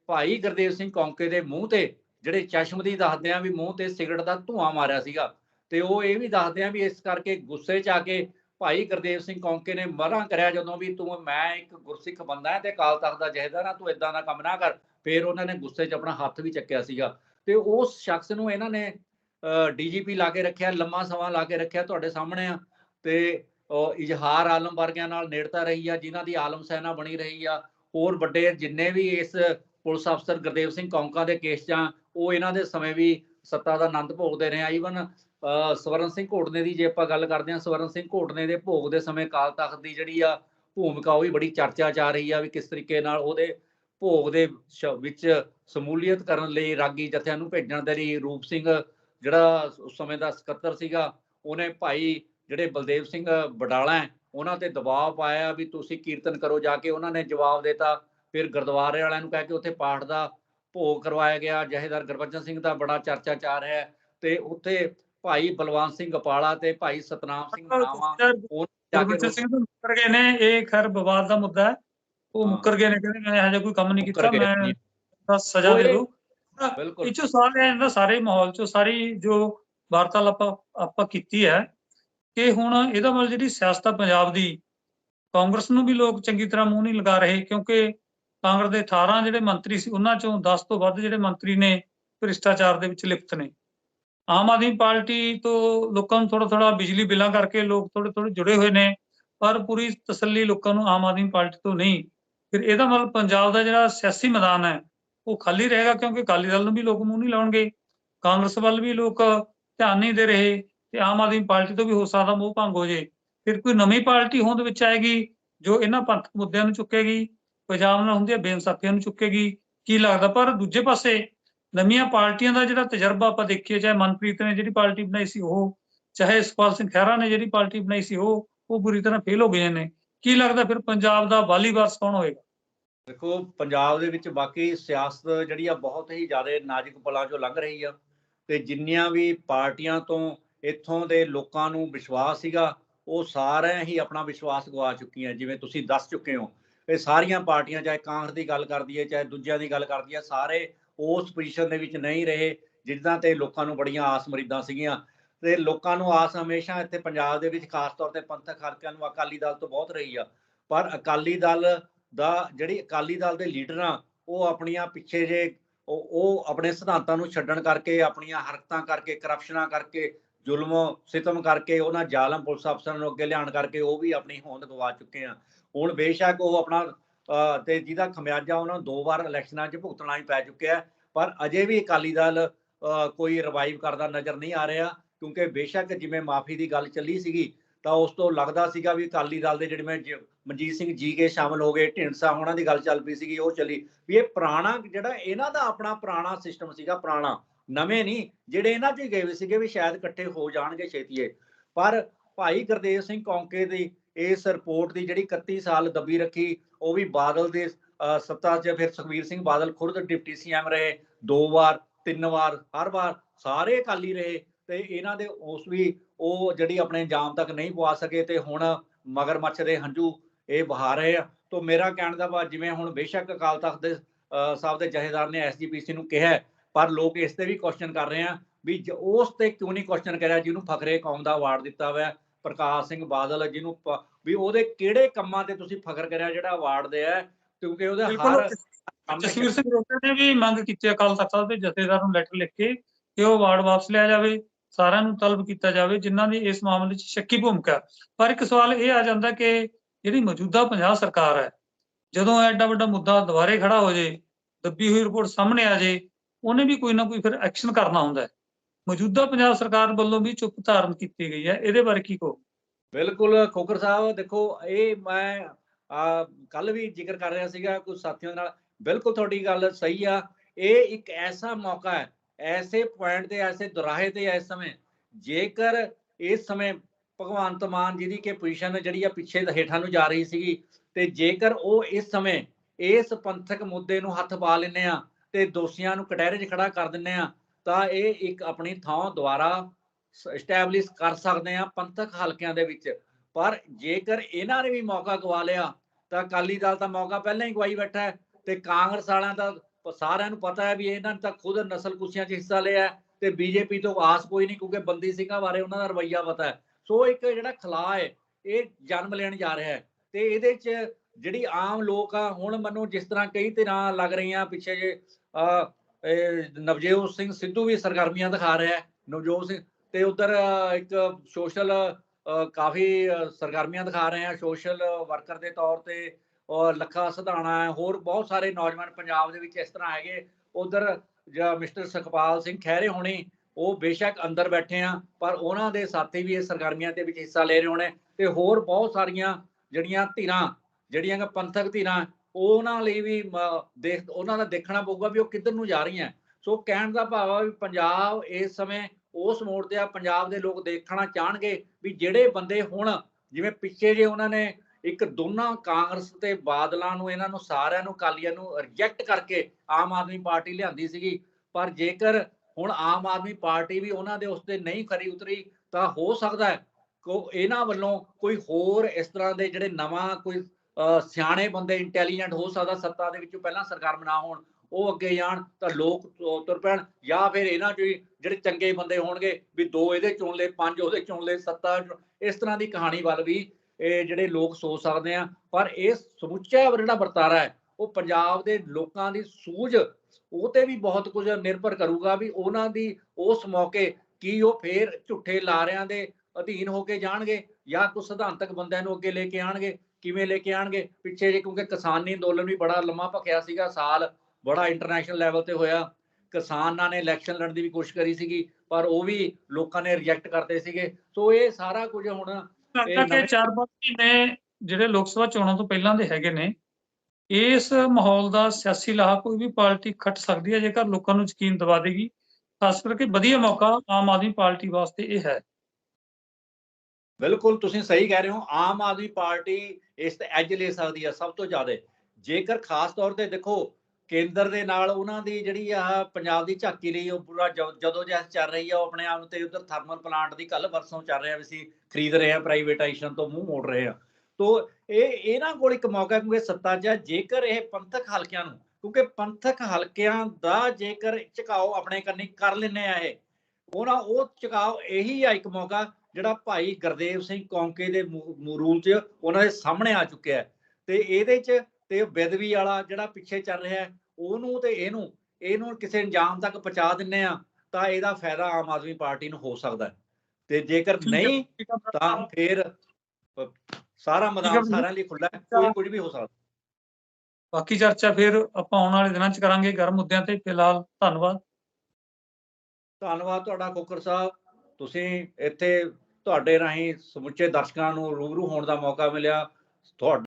ਭਾਈ ਗੁਰਦੇਵ ਸਿੰਘ ਕੌਂਕੇ ਦੇ ਮੂੰਹ ਤੇ, ਜਿਹੜੇ ਚਸ਼ਮਦੀ ਦੱਸਦੇ ਆ ਵੀ ਮੂੰਹ ਤੇ ਸਿਗਰਟ ਦਾ ਧੂਆਂ ਮਾਰਿਆ ਸੀਗਾ, ਤੇ ਉਹ ਇਹ ਵੀ ਦੱਸਦੇ ਆ ਵੀ ਇਸ ਕਰਕੇ ਗੁੱਸੇ 'ਚ ਆ ਕੇ ਭਾਈ ਗੁਰਦੇਵ ਸਿੰਘ ਕੌਂਕੇ ਨੇ ਮਰਾਂ ਕਰਿਆ ਜਦੋਂ ਵੀ ਤੂੰ, ਮੈਂ ਇੱਕ ਗੁਰਸਿੱਖ ਬੰਦਾ ਹੈ ਤੇ ਅਕਾਲ ਤਖਤ ਦਾ ਜਹੇਦਾਰ ਆ ਤੂੰ ਇਦਾਂ ਦਾ ਕੰਮ ਨਾ ਕਰ ਫਿਰ ਉਹਨਾਂ ਨੇ ਗੁੱਸੇ 'ਚ ਆਪਣਾ ਹੱਥ ਵੀ ਚੱਕਿਆ ਸੀਗਾ। ਤੇ ਉਸ ਸ਼ਖਸ ਨੂੰ ਇਹਨਾਂ ਨੇ ਡੀਜੀਪੀ ਲਾ ਕੇ ਰੱਖਿਆ, ਲੰਮਾ ਸਮਾਂ ਲਾ ਕੇ ਰੱਖਿਆ ਤੁਹਾਡੇ ਸਾਹਮਣੇ ਆ। ਤੇ ਇਜ਼ਹਾਰ ਆਲਮ ਵਰਗਿਆਂ ਨਾਲ ਨੇੜਤਾ ਰਹੀ ਆ, ਜਿਨ੍ਹਾਂ ਦੀ ਆਲਮ ਸੈਨਾ ਬਣੀ ਰਹੀ ਆ। ਹੋਰ ਵੱਡੇ ਜਿੰਨੇ ਵੀ ਇਸ ਪੁਲਿਸ ਅਫਸਰ ਗੁਰਦੇਵ ਸਿੰਘ ਕੌਂਕਾ ਦੇ ਕੇਸ ਜਾਂ ਉਹ ਇਹਨਾਂ ਦੇ ਸਮੇਂ ਵੀ ਸੱਤਾ ਦਾ ਆਨੰਦ ਭੋਗਦੇ ਰਹੇ ਆ। ਈਵਨ ਸਵਰਨ ਸਿੰਘ ਘੋਟਨੇ ਦੀ ਜੇ ਆਪਾਂ ਗੱਲ ਕਰਦੇ ਹਾਂ, ਸਵਰਨ ਸਿੰਘ ਘੋਟਨੇ ਦੇ ਭੋਗ ਦੇ ਸਮੇਂ ਕਾਲ ਤਖਤ ਦੀ ਜਿਹੜੀ ਆ ਭੂਮਿਕਾ ਉਹ ਵੀ ਬੜੀ ਚਰਚਾ ਚ ਆ ਰਹੀ ਆ ਵੀ ਕਿਸ ਤਰੀਕੇ ਨਾਲ ਉਹਦੇ ਭੋਗ ਦੇ ਵਿੱਚ ਸਮੂਲੀਅਤ ਕਰਨ ਲਈ ਰਾਗੀ ਜਥਿਆਂ ਨੂੰ ਭੇਜਣ ਦੇ ਲਈ ਰੂਪ ਸਿੰਘ ਜਿਹੜਾ ਉਸ ਸਮੇਂ ਦਾ ਸਕੱਤਰ ਸੀਗਾ ਉਹਨੇ ਭਾਈ ਜਿਹੜੇ ਬਲਦੇਵ ਸਿੰਘ ਬਡਾਲਾ ਉਹਨਾਂ ਤੇ ਦਬਾਅ ਪਾਇਆ ਵੀ ਤੁਸੀਂ ਕੀਰਤਨ ਕਰੋ ਜਾ ਕੇ ਉਹਨਾਂ ਨੇ ਜਵਾਬ ਦਿੱਤਾ। ਫਿਰ ਗੁਰਦੁਆਰੇ ਵਾਲਿਆਂ ਨੂੰ ਕਹਿ ਕੇ ਉੱਥੇ ਪਾਠ ਦਾ ਭੋਗ ਕਰਵਾਇਆ ਗਿਆ। ਜਹੇਦਾਰ ਗੁਰਬਚਨ ਸਿੰਘ ਦਾ ਬੜਾ ਚਰਚਾ ਚ ਰਿਹਾ ਹੈ। ਤੇ ਉੱਥੇ ਭਾਈ ਬਲਵੰਤ ਸਿੰਘ ਗਪਾਲਾ ਤੇ ਭਾਈ ਸਤਨਾਮ ਸਿੰਘ ਨਾਵਾ ਉਹ ਜਾ ਕੇ ਸਿੰਘ ਗਏ ਨੇ। ਇਹ ਖੈਰ ਵਿਵਾਦ ਦਾ ਮੁੱਦਾ ਹੈ। ਉਹ। ਮੁੱਕਰ ਗਏ ਨੇ ਕਹਿੰਦੇ ਮੈਂ ਹਜੇ ਕੋਈ ਕੰਮ ਨਹੀਂ ਕੀਤਾ ਮੈਂ। ਬਸ ਸਜ਼ਾ ਦੇ ਇਹ- ਦਿਓ ਬਿਲਕੁਲ ਇਹ ਚੋਂ ਸਾਰੇ ਇਹਨਾਂ ਸਾਰੇ ਮਾਹੌਲ ਚੋਂ ਸਾਰੀ ਜੋ ਵਾਰਤਾਲਾਪ ਆਪਾਂ ਆਪਾਂ ਕੀਤੀ ਹੈ ਕਿ ਹੁਣ ਇਹਦਾ ਮਤਲਬ ਜਿਹੜੀ ਸਿਆਸਤ ਆ ਪੰਜਾਬ ਦੀ ਕਾਂਗਰਸ ਨੂੰ ਵੀ ਲੋਕ ਚੰਗੀ ਤਰ੍ਹਾਂ ਮੂੰਹ ਨਹੀਂ ਲਗਾ ਰਹੇ ਕਿਉਂਕਿ ਕਾਂਗਰਸ ਦੇ 18 ਜਿਹੜੇ ਮੰਤਰੀ ਸੀ ਉਹਨਾਂ ਚੋਂ 10 ਤੋਂ ਵੱਧ ਜਿਹੜੇ ਮੰਤਰੀ ਨੇ ਭ੍ਰਿਸ਼ਟਾਚਾਰ ਦੇ ਵਿੱਚ ਲਿਪਤ ਨੇ ਆਮ ਆਦਮੀ ਪਾਰਟੀ ਤੋਂ ਲੋਕਾਂ ਨੂੰ ਥੋੜਾ ਥੋੜਾ ਬਿਜਲੀ ਬਿੱਲਾਂ ਕਰਕੇ ਲੋਕ ਥੋੜੇ ਥੋੜੇ ਜੁੜੇ ਹੋਏ ਨੇ ਪਰ ਪੂਰੀ ਤਸੱਲੀ ਲੋਕਾਂ ਨੂੰ ਆਮ ਆਦਮੀ ਪਾਰਟੀ ਤੋਂ ਨਹੀਂ ਫਿਰ ਇਹਦਾ ਮਤਲਬ ਪੰਜਾਬ ਦਾ ਜਿਹੜਾ ਸਿਆਸੀ ਮੈਦਾਨ ਹੈ, ਉਹ ਖਾਲੀ ਰਹੇਗਾ ਕਿਉਂਕਿ ਅਕਾਲੀ ਦਲ ਨੂੰ ਵੀ ਲੋਕ ਮੂੰਹ ਨਹੀਂ ਲਾਉਣਗੇ, ਕਾਂਗਰਸ ਵੱਲ ਵੀ ਲੋਕ ਧਿਆਨ ਨਹੀਂ ਦੇ ਰਹੇ ਤੇ ਆਮ ਆਦਮੀ ਪਾਰਟੀ ਤੋਂ ਵੀ ਹੋ ਸਕਦਾ ਮੋਹ ਭੰਗ ਹੋ ਜੇ। ਫਿਰ ਕੋਈ ਨਵੀਂ ਪਾਰਟੀ ਹੋਂਦ ਵਿੱਚ ਆਏਗੀ, ਜੋ ਇਹਨਾਂ ਪੰਥਕ ਮੁੱਦਿਆਂ ਨੂੰ ਚੁੱਕੇਗੀ, ਪੰਜਾਬ ਨਾਲ ਹੁੰਦੀਆਂ ਬੇਇਨਸਾਫੀਆਂ ਨੂੰ ਚੁੱਕੇਗੀ, ਕੀ ਲੱਗਦਾ? ਪਰ ਦੂਜੇ ਪਾਸੇ ਨਵੀਆਂ ਪਾਰਟੀਆਂ ਦਾ ਜਿਹੜਾ ਤਜਰਬਾ ਆਪਾਂ ਦੇਖੀਏ, ਚਾਹੇ ਮਨਪ੍ਰੀਤ ਨੇ ਜਿਹੜੀ ਪਾਰਟੀ ਬਣਾਈ ਸੀ ਉਹ, ਚਾਹੇ ਸੁਖਪਾਲ ਸਿੰਘ ਖਹਿਰਾ ਨੇ ਜਿਹੜੀ ਪਾਰਟੀ ਬਣਾਈ ਸੀ ਉਹ ਉਹ ਬੁਰੀ ਤਰ੍ਹਾਂ ਫੇਲ ਹੋ ਗਏ ਨੇ। ਕੀ ਲੱਗਦਾ ਫਿਰ ਪੰਜਾਬ ਦਾ ਵਾਲੀ ਕੌਣ ਹੋਏਗਾ? ਦੇਖੋ, ਪੰਜਾਬ ਦੇ ਵਿੱਚ ਬਾਕੀ ਸਿਆਸਤ ਜਿਹੜੀ ਆ ਬਹੁਤ ਹੀ ਜ਼ਿਆਦਾ ਨਾਜ਼ੁਕ ਪਲਾਂ ਚੋਂ ਲੰਘ ਰਹੀ ਆ ਤੇ ਜਿੰਨੀਆਂ ਵੀ ਪਾਰਟੀਆਂ ਤੋਂ ਇੱਥੋਂ ਦੇ ਲੋਕਾਂ ਨੂੰ ਵਿਸ਼ਵਾਸ ਸੀਗਾ, ਉਹ ਸਾਰਿਆਂ ਹੀ ਆਪਣਾ ਵਿਸ਼ਵਾਸ ਗਵਾ ਚੁੱਕੀਆਂ, ਜਿਵੇਂ ਤੁਸੀਂ ਦੱਸ ਚੁੱਕੇ ਹੋ। ਇਹ ਸਾਰੀਆਂ ਪਾਰਟੀਆਂ, ਚਾਹੇ ਕਾਂਗਰਸ ਦੀ ਗੱਲ ਕਰਦੀ ਹੈ ਚਾਹੇ ਦੂਜਿਆਂ ਦੀ ਗੱਲ ਕਰਦੀ ਹੈ ਸਾਰੇ ਉਸ ਪੋਜੀਸ਼ਨ ਦੇ ਵਿੱਚ ਨਹੀਂ ਰਹੇ, ਜਿੱਦਾਂ ਤੇ ਲੋਕਾਂ ਨੂੰ ਬੜੀਆਂ ਆਸ ਮਰੀਦਾਂ ਸੀਗੀਆਂ। ਤੇ ਲੋਕਾਂ ਨੂੰ ਆਸ ਹਮੇਸ਼ਾ ਇੱਥੇ ਪੰਜਾਬ ਦੇ ਵਿੱਚ ਖਾਸ ਤੌਰ ਤੇ ਪੰਥਕ ਹਲਕਿਆਂ ਨੂੰ ਅਕਾਲੀ ਦਲ ਤੋਂ ਬਹੁਤ ਰਹੀ ਆ। ਪਰ ਅਕਾਲੀ ਦਲ ਦਾ ਜਿਹੜੀ ਅਕਾਲੀ ਦਲ ਦੇ ਲੀਡਰ ਆ ਉਹ ਆਪਣੀਆਂ ਪਿੱਛੇ ਜੇ ਉਹ ਆਪਣੇ ਸਿਧਾਂਤਾਂ ਨੂੰ ਛੱਡਣ ਕਰਕੇ ਆਪਣੀਆਂ ਹਰਕਤਾਂ ਕਰਕੇ ਕਰਪਸ਼ਨਾਂ ਕਰਕੇ ਜ਼ੁਲਮ ਸਿਤਮ ਕਰਕੇ ਉਹਨਾਂ ਜ਼ਾਲਮ ਪੁਲਿਸ ਅਫਸਰਾਂ ਨੂੰ ਅੱਗੇ ਲਿਆਉਣ ਕਰਕੇ ਉਹ ਵੀ ਆਪਣੀ ਹੋਂਦ ਗਵਾ ਚੁੱਕੇ ਆ। ਹੁਣ ਬੇਸ਼ੱਕ ਉਹ ਆਪਣਾ ਅਹ, ਤੇ ਜਿਹਦਾ ਖਮਿਆਜਾ ਉਹਨਾਂ ਨੂੰ ਦੋ ਵਾਰ ਇਲੈਕਸ਼ਨਾਂ 'ਚ ਭੁਗਤਣਾ ਹੀ ਪੈ ਚੁੱਕਿਆ। ਪਰ ਅਜੇ ਵੀ ਅਕਾਲੀ ਦਲ ਅਹ, ਕੋਈ ਰਿਵਾਈਵ ਕਰਦਾ ਨਜ਼ਰ ਨਹੀਂ ਆ ਰਿਹਾ। ਕਿਉਂਕਿ ਬੇਸ਼ੱਕ ਜਿਵੇਂ ਮਾਫੀ ਦੀ ਗੱਲ ਚੱਲੀ ਸੀਗੀ ਤਾਂ ਉਸ ਤੋਂ ਲੱਗਦਾ ਸੀਗਾ ਵੀ ਅਕਾਲੀ ਦਲ ਦੇ ਜਿਹੜੇ ਮੈਂ ਮਨਜੀਤ ਸਿੰਘ ਜੀ ਕੇ ਸ਼ਾਮਲ ਹੋ ਗਏ ਢਿੰਡਸਾ ਉਹਨਾਂ ਦੀ ਗੱਲ ਚੱਲ ਪਈ ਸੀਗੀ ਉਹ ਚੱਲੀ। ਵੀ ਇਹ ਪੁਰਾਣਾ ਜਿਹੜਾ ਇਹਨਾਂ ਦਾ ਆਪਣਾ ਪੁਰਾਣਾ ਸਿਸਟਮ ਸੀਗਾ ਪੁਰਾਣਾ ਨਵੇਂ ਨਹੀਂ ਜਿਹੜੇ ਇਹਨਾਂ 'ਚ ਹੀ ਗਏ ਸੀਗੇ ਵੀ ਸ਼ਾਇਦ ਇਕੱਠੇ ਹੋ ਜਾਣਗੇ ਛੇਤੀਏ। ਪਰ ਭਾਈ ਗੁਰਦੇਵ ਸਿੰਘ ਕੌਂਕੇ ਦੀ ਇਸ ਰਿਪੋਰਟ ਦੀ ਜਿਹੜੀ 31 ਸਾਲ ਦੱਬੀ ਰੱਖੀ ਉਹ ਵੀ ਬਾਦਲ ਦੇ ਅਹ, ਸੱਤਾ 'ਚ ਫਿਰ ਸੁਖਬੀਰ ਸਿੰਘ ਬਾਦਲ ਖੁਦ ਡਿਪਟੀ ਸੀਐਮ ਰਹੇ ਦੋ ਵਾਰ ਤਿੰਨ ਵਾਰ ਹਰ ਵਾਰ ਸਾਰੇ ਅਕਾਲੀ ਰਹੇ। ਤੇ ਇਹਨਾਂ ਦੇ ਉਸ ਵੀ ਉਹ ਜਿਹੜੀ ਆਪਣੇ ਅੰਜਾਮ ਤੱਕ ਨਹੀਂ ਪਵਾ ਸਕੇ ਤੇ ਹੁਣ ਮਗਰਮੱਛ ਦੇ ਹੰਝੂ ਇਹ ਬਹਾ ਰਹੇ ਆ ਤੋਂ ਮੇਰਾ ਕਹਿਣ ਦਾ ਭਾਵ ਜਿਵੇਂ ਹੁਣ ਬੇਸ਼ੱਕ ਅਕਾਲ ਤਖਤ ਦੇ ਸਾਹਿਬ ਦੇ ਜਥੇਦਾਰ ਨੇ ਐਸਜੀਪੀਸੀ ਨੂੰ ਕਿਹਾ ਪਰ ਲੋਕ ਇਸ ਤੇ ਵੀ ਕੁਐਸਚਨ ਕਰ ਰਹੇ ਆ ਵੀ ਉਸ ਤੇ ਕਿਉਂ ਨਹੀਂ ਕੁਐਸਚਨ ਕਰਿਆ ਜਿਹਨੂੰ ਫਖਰੇ ਕੌਮ ਦਾ ਅਵਾਰਡ ਦਿੱਤਾ ਹੋਇਆ ਪ੍ਰਕਾਸ਼ ਸਿੰਘ ਬਾਦਲ ਜਿਹਨੂੰ ਵੀ ਉਹਦੇ ਕਿਹੜੇ ਕੰਮਾਂ ਤੇ ਤੁਸੀਂ ਫਖਰ ਕਰਿਆ ਜਿਹੜਾ ਅਵਾਰਡ ਦਿਆ ਹੈ? ਕਿਉਂਕਿ ਉਹਦੇ ਹਰ ਜਸਵੀਰ ਸਿੰਘ ਰੋਟੇ ਨੇ ਵੀ ਮੰਗ ਕੀਤੀ ਅਕਾਲ ਤਖਤ ਸਾਹਿਬ ਦੇ ਜਥੇਦਾਰ ਨੂੰ ਲੈਟਰ ਲਿਖ ਕੇ ਕਿ ਉਹ ਅਵਾਰਡ ਵਾਪਸ ਲਿਆ ਜਾਵੇ ਸਾਰਿਆਂ ਨੂੰ ਤਲਬ ਕੀਤਾ ਜਾਵੇ, ਜਿਨ੍ਹਾਂ ਦੀ ਇਸ ਮਾਮਲੇ 'ਚ ਸ਼ੱਕੀ ਭੂਮਿਕਾ। ਪਰ ਇੱਕ ਸਵਾਲ ਇਹ ਆ ਜਾਂਦਾ ਕਿ ਜਿਹੜੀ ਮੌਜੂਦਾ ਪੰਜਾਬ ਸਰਕਾਰ ਹੈ, ਜਦੋਂ ਐਡਾ ਵੱਡਾ ਮੁੱਦਾ ਦੁਬਾਰੇ ਖੜਾ ਹੋ ਜੇ, ਦੱਬੀ ਹੋਈ ਰਿਪੋਰਟ ਸਾਹਮਣੇ ਆ ਜੇ, ਉਹਨੇ ਵੀ ਕੋਈ ਨਾ ਕੋਈ ਫਿਰ ਐਕਸ਼ਨ ਕਰਨਾ ਹੁੰਦਾ ਹੈ। ਮੌਜੂਦਾ ਪੰਜਾਬ ਸਰਕਾਰ ਵੱਲੋਂ ਵੀ ਚੁੱਪ ਧਾਰਨ ਕੀਤੀ ਗਈ ਹੈ। ਇਹਦੇ ਬਾਰੇ ਕੀ ਕਹੋ ਬਿਲਕੁਲ, ਖੋਖਰ ਸਾਹਿਬ, ਦੇਖੋ, ਇਹ ਮੈਂ ਕੱਲ ਵੀ ਜ਼ਿਕਰ ਕਰ ਰਿਹਾ ਸੀਗਾ ਕੁਝ ਸਾਥੀਆਂ ਨਾਲ। ਬਿਲਕੁਲ ਤੁਹਾਡੀ ਗੱਲ ਸਹੀ ਆ। ਇਹ ਇੱਕ ਐਸਾ ਮੌਕਾ ਹੈ ਐਸੇ ਪੁਆਇੰਟ ਤੇ, ਐਸੇ ਦੁਰਾਹੇ ਤੇ ਇਸ ਸਮੇਂ, ਜੇਕਰ ਇਸ ਸਮੇਂ ਭਗਵੰਤ ਮਾਨ ਜਿਹਦੀ ਕਿ ਪੋਜੀਸ਼ਨ ਜਿਹੜੀ ਆ ਪਿੱਛੇ ਹੇਠਾਂ ਨੂੰ ਜਾ ਰਹੀ ਸੀਗੀ ਤੇ ਜੇਕਰ ਉਹ ਇਸ ਸਮੇਂ ਇਸ ਪੰਥਕ ਮੁੱਦੇ ਨੂੰ ਹੱਥ ਪਾ ਲੈਂਦੇ ਆ ਤੇ ਦੋਸ਼ੀਆਂ ਨੂੰ ਕਟਹਿਰੇ 'ਚ ਖੜਾ ਕਰ ਦਿੰਦੇ ਆ, ਤਾਂ ਇਹ ਇੱਕ ਆਪਣੀ ਥਾਂ ਦੁਆਰਾ ਸਟੈਬਲਿਸ਼ ਕਰ ਸਕਦੇ ਆ ਪੰਥਕ ਹਲਕਿਆਂ ਦੇ ਵਿੱਚ। ਪਰ ਜੇਕਰ ਇਹਨਾਂ ਨੇ ਵੀ ਮੌਕਾ ਗਵਾ ਲਿਆ, ਤਾਂ ਅਕਾਲੀ ਦਲ ਦਾ ਮੌਕਾ ਪਹਿਲਾਂ ਹੀ ਗਵਾਈ ਬੈਠਾ ਹੈ ਤੇ ਕਾਂਗਰਸ ਵਾਲਿਆਂ ਦਾ ਸਾਰਿਆਂ ਨੂੰ ਪਤਾ ਹੈ ਵੀ ਇਹਨਾਂ ਨੇ ਤਾਂ ਖੁਦ ਨਸਲ ਕੁਸ਼ੀਆਂ 'ਚ ਹਿੱਸਾ ਲਿਆ ਹੈ ਤੇ ਬੀਜੇਪੀ ਤੋਂ ਆਸ ਕੋਈ ਨਹੀਂ ਕਿਉਂਕਿ ਬੰਦੀ ਸਿੰਘਾਂ ਬਾਰੇ ਉਹਨਾਂ ਦਾ ਰਵੱਈਆ ਪਤਾ ਹੈ। ਸੋ ਇੱਕ ਜਿਹੜਾ ਖਲਾ ਹੈ ਇਹ ਜਨਮ ਲੈਣ ਜਾ ਰਿਹਾ ਹੈ ਤੇ ਇਹਦੇ 'ਚ ਜਿਹੜੀ ਆਮ ਲੋਕ ਆ ਹੁਣ ਮੈਨੂੰ ਜਿਸ ਤਰ੍ਹਾਂ ਕਈ ਤਰ੍ਹਾਂ ਲੱਗ ਰਹੀਆਂ ਪਿੱਛੇ ਜੇ ਅ, ਨਵਜੋਤ ਸਿੰਘ ਸਿੱਧੂ ਵੀ ਸਰਗਰਮੀਆਂ ਦਿਖਾ ਰਿਹਾ ਨਵਜੋਤ ਸਿੰਘ ਤੇ ਉਧਰ ਇੱਕ ਸੋਸ਼ਲ ਕਾਫੀ ਸਰਗਰਮੀਆਂ ਦਿਖਾ ਰਹੇ ਆ ਸੋਸ਼ਲ ਵਰਕਰ ਦੇ ਤੌਰ ਤੇ ਔਰ ਲੱਖਾ ਸਧਾਣਾ ਹੈ, ਹੋਰ ਬਹੁਤ ਸਾਰੇ ਨੌਜਵਾਨ ਪੰਜਾਬ ਦੇ ਵਿੱਚ ਇਸ ਤਰ੍ਹਾਂ ਹੈਗੇ। ਉਧਰ ਮਿਸਟਰ ਸੁਖਪਾਲ ਸਿੰਘ ਖਹਿਰੇ ਹੋਣੀ, ਉਹ ਬੇਸ਼ੱਕ ਅੰਦਰ ਬੈਠੇ ਆ, ਪਰ ਉਹਨਾਂ ਦੇ ਸਾਥੀ ਵੀ ਇਸ ਸਰਗਰਮੀਆਂ ਦੇ ਵਿੱਚ ਹਿੱਸਾ ਲੈ ਰਹੇ ਹੋਣੇ ਤੇ ਹੋਰ ਬਹੁਤ ਸਾਰੀਆਂ ਜਿਹੜੀਆਂ ਧਿਰਾਂ, ਜਿਹੜੀਆਂ ਕਿ ਪੰਥਕ ਧਿਰਾਂ, ਉਹਨਾਂ ਲਈ ਵੀ ਦੇਖ, ਉਹਨਾਂ ਦਾ ਦੇਖਣਾ ਪਊਗਾ ਵੀ ਉਹ ਕਿੱਧਰ ਨੂੰ ਜਾ ਰਹੀਆਂ। ਸੋ ਕਹਿਣ ਦਾ ਭਾਵ ਆ ਵੀ ਪੰਜਾਬ ਇਸ ਸਮੇਂ ਉਸ ਮੋੜ ਤੇ ਆ, ਪੰਜਾਬ ਦੇ ਲੋਕ ਦੇਖਣਾ ਚਾਹਣਗੇ ਵੀ ਜਿਹੜੇ ਬੰਦੇ ਹੁਣ, ਜਿਵੇਂ ਪਿੱਛੇ ਜੇ ਉਹਨਾਂ ਨੇ ਇੱਕ ਦੋਨਾਂ ਕਾਂਗਰਸ ਤੇ ਬਾਦਲਾਂ ਨੂੰ ਇਹਨਾਂ ਨੂੰ ਸਾਰਿਆਂ ਨੂੰ ਕਾਲੀਆਂ ਨੂੰ ਰਿਜੈਕਟ ਕਰਕੇ ਆਮ ਆਦਮੀ ਪਾਰਟੀ ਲਿਆਂਦੀ ਸੀਗੀ। ਪਰ ਜੇਕਰ ਹੁਣ ਆਮ ਆਦਮੀ ਪਾਰਟੀ ਵੀ ਉਹਨਾਂ ਦੇ ਉਸ ਤੇ ਨਹੀਂ ਖਰੀ ਉਤਰੀ ਤਾਂ ਹੋ ਸਕਦਾ ਹੈ ਕੋ ਇਹਨਾਂ ਵੱਲੋਂ ਕੋਈ ਹੋਰ ਇਸ ਤਰ੍ਹਾਂ ਦੇ ਜਿਹੜੇ ਨਵਾਂ ਕੋਈ ਅਹ, ਸਿਆਣੇ ਬੰਦੇ ਇੰਟੈਲੀਜੈਂਟ ਹੋ ਸਕਦਾ ਸੱਤਾ ਦੇ ਵਿੱਚੋਂ ਪਹਿਲਾਂ ਸਰਕਾਰ ਬਣਾ ਹੋਣ ਉਹ ਅੱਗੇ ਜਾਣ ਤਾਂ ਲੋਕ ਤੁ- ਤੁਰ ਪੈਣ। ਜਾਂ ਫਿਰ ਇਹਨਾਂ ਚੋਂ ਹੀ ਜਿਹੜੇ ਚੰਗੇ ਬੰਦੇ ਹੋਣਗੇ ਵੀ ਦੋ ਇਹਦੇ ਚੁਣ ਲਏ ਪੰਜ ਉਹਦੇ ਚੁਣ ਲਏ ਸੱਤਾ ਇਸ ਤਰ੍ਹਾਂ ਦੀ ਕਹਾਣੀ ਵੱਲ ਵੀ ਇਹ ਜਿਹੜੇ ਲੋਕ ਸੋਚ ਸਕਦੇ ਆ, ਪਰ ਇਹ ਸਮੁੱਚਾ ਜਿਹੜਾ ਵਰਤਾਰਾ ਹੈ, ਉਹ ਪੰਜਾਬ ਦੇ ਲੋਕਾਂ ਦੀ ਸੂਝ, ਉਹ ਤੇ ਵੀ ਬਹੁਤ ਕੁਝ ਨਿਰਭਰ ਕਰੂਗਾ ਵੀ ਉਹਨਾਂ ਦੀ ਉਸ ਮੌਕੇ ਕੀ ਉਹ ਫੇਰ ਝੁੱਠੇ ਲਾਰਿਆਂ ਦੇ ਅਧੀਨ ਹੋ ਕੇ ਜਾਣਗੇ ਜਾਂ ਕੁਝ ਸਿਧਾਂਤਕ ਬੰਦਿਆਂ ਨੂੰ ਅੱਗੇ ਲੈ ਕੇ ਆਣਗੇ, ਕਿਵੇਂ ਲੈ ਕੇ ਆਣਗੇ? ਪਿੱਛੇ ਜੇ ਕਿਉਂਕਿ ਕਿਸਾਨੀ ਅੰਦੋਲਨ ਵੀ ਬੜਾ ਲੰਮਾ ਭਖਿਆ ਸੀਗਾ, ਸਾਲ ਬੜਾ ਇੰਟਰਨੈਸ਼ਨਲ ਲੈਵਲ ਤੇ ਹੋਇਆ। ਕਿਸਾਨਾਂ ਨੇ ਇਲੈਕਸ਼ਨ ਲੜਨ ਦੀ ਵੀ ਕੋਸ਼ਿਸ਼ ਕਰੀ ਸੀਗੀ, ਪਰ ਉਹ ਵੀ ਲੋਕਾਂ ਨੇ ਰਿਜੈਕਟ ਕਰਦੇ ਸੀਗੇ। ਸੋ ਇਹ ਸਾਰਾ ਕੁਝ ਹੁਣ ਲੱਗਦਾ ਕਿ ਨਵੇਂ- 4-5 ਮਹੀਨੇ ਜਿਹੜੇ ਲੋਕ ਸਭਾ ਚੋਣਾਂ ਤੋਂ ਪਹਿਲਾਂ ਦੇ ਹੈਗੇ ਨੇ ਇਸ ਮਾਹੌਲ ਦਾ ਸਿਆਸੀ ਲਾਹਾ ਕੋਈ ਵੀ ਪਾਰਟੀ ਖੱਟ ਸਕਦੀ ਹੈ ਜੇਕਰ ਲੋਕਾਂ ਨੂੰ ਯਕੀਨ ਦਿਵਾ ਦੇਗੀ। ਖਾਸ ਕਰਕੇ ਵਧੀਆ ਮੌਕਾ ਆਮ ਆਦਮੀ ਪਾਰਟੀ ਵਾਸਤੇ ਇਹ ਹੈ। ਬਿਲਕੁਲ ਤੁਸੀਂ ਸਹੀ ਕਹਿ ਰਹੇ ਹੋ। ਆਮ ਆਦਮੀ ਪਾਰਟੀ ਇਸ ਤੇ ਐਜ ਲੈ ਸਕਦੀ ਹੈ ਸਭ ਤੋਂ ਜ਼ਿਆਦਾ। ਜੇਕਰ ਖਾਸ ਤੌਰ ਤੇ ਦੇਖੋ ਕੇਂਦਰ ਦੇ ਨਾਲ ਉਹਨਾਂ ਦੀ ਜਿਹੜੀ ਆ ਪੰਜਾਬ ਦੀ ਝਾਕੀ ਲਈ ਉਹ ਪੂਰਾ ਜਦੋਂ ਜੈਸ ਚੱਲ ਰਹੀ ਆ, ਉਹ ਆਪਣੇ ਆਪ ਨੂੰ ਤੇ ਉਧਰ ਥਰਮਲ ਪਲਾਂਟ ਦੀ ਕੱਲ ਵਰਸੋਂ ਚੱਲ ਰਿਹਾ ਵੀ ਸੀ ਖਰੀਦ ਰਹੇ ਆ ਪ੍ਰਾਈਵੇਟਾਈਜੇਸ਼ਨ ਤੋਂ ਮੂੰਹ ਮੋੜ ਰਹੇ ਆ ਤੋ ਇਹ, ਇਹਨਾਂ ਕੋਲ ਇੱਕ ਮੌਕਾ ਕਿਉਂਕਿ ਸੱਤਾ 'ਚ ਜੇਕਰ ਇਹ ਪੰਥਕ ਹਲਕਿਆਂ ਨੂੰ, ਕਿਉਂਕਿ ਪੰਥਕ ਹਲਕਿਆਂ ਦਾ ਜੇਕਰ ਝੁਕਾਓ ਆਪਣੇ ਕੰਨੀ ਕਰ ਲੈਨੇ ਆ ਇਹ, ਉਹਨਾਂ, ਉਹ ਝੁਕਾਓ ਇਹੀ ਆ ਇੱਕ ਮੌਕਾ, ਜਿਹੜਾ ਭਾਈ ਗੁਰਦੇਵ ਸਿੰਘ ਕੌਂਕੇ ਦੇ ਰੂਲ 'ਚ ਉਹਨਾਂ ਦੇ ਸਾਹਮਣੇ ਆ ਚੁੱਕਿਆ ਤੇ ਇਹਦੇ 'ਚ ਤੇ ਬੇਦਵੀ ਵਾਲਾ ਜਿਹੜਾ ਪਿੱਛੇ ਚੱਲ ਰਿਹਾ ਉਹਨੂੰ ਤੇ ਇਹਨੂੰ ਇਹਨੂੰ ਕਿਸੇ ਅੰਜਾਮ ਤੱਕ ਪਹੁੰਚਾ ਦਿੰਨੇ ਆ ਤਾਂ ਇਹਦਾ ਫਾਇਦਾ ਆਮ ਆਦਮੀ ਪਾਰਟੀ ਨੂੰ ਹੋ ਸਕਦਾ ਤੇ ਜੇਕਰ ਨਹੀਂ ਤਾਂ ਫਿਰ ਸਾਰਾ ਮੈਦਾਨ ਸਾਰਿਆਂ ਲਈ ਖੁੱਲਾ ਹੈ ਕੋਈ ਕੁਝ ਵੀ ਹੋ ਸਕਦਾ। ਬਾਕੀ ਚਰਚਾ ਫਿਰ ਆਪਾਂ ਆਉਣ ਵਾਲੇ ਦਿਨਾਂ 'ਚ ਕਰਾਂਗੇ ਗਰਮ ਮੁੱਦਿਆਂ ਤੇ। ਫਿਲਹਾਲ ਧੰਨਵਾਦ। ਧੰਨਵਾਦ ਤੁਹਾਡਾ ਕੋਕਰ ਸਾਹਿਬ। ਤੁਸੀਂ ਇੱਥੇ ਤੁਹਾਡੇ ਰਾਹੀਂ ਸਮੁੱਚੇ ਦਰਸ਼ਕਾਂ ਨੂੰ ਰੂਬਰੂ ਹੋਣ ਦਾ ਮੌਕਾ ਮਿਲਿਆ। ਤੁਹਾਡਾ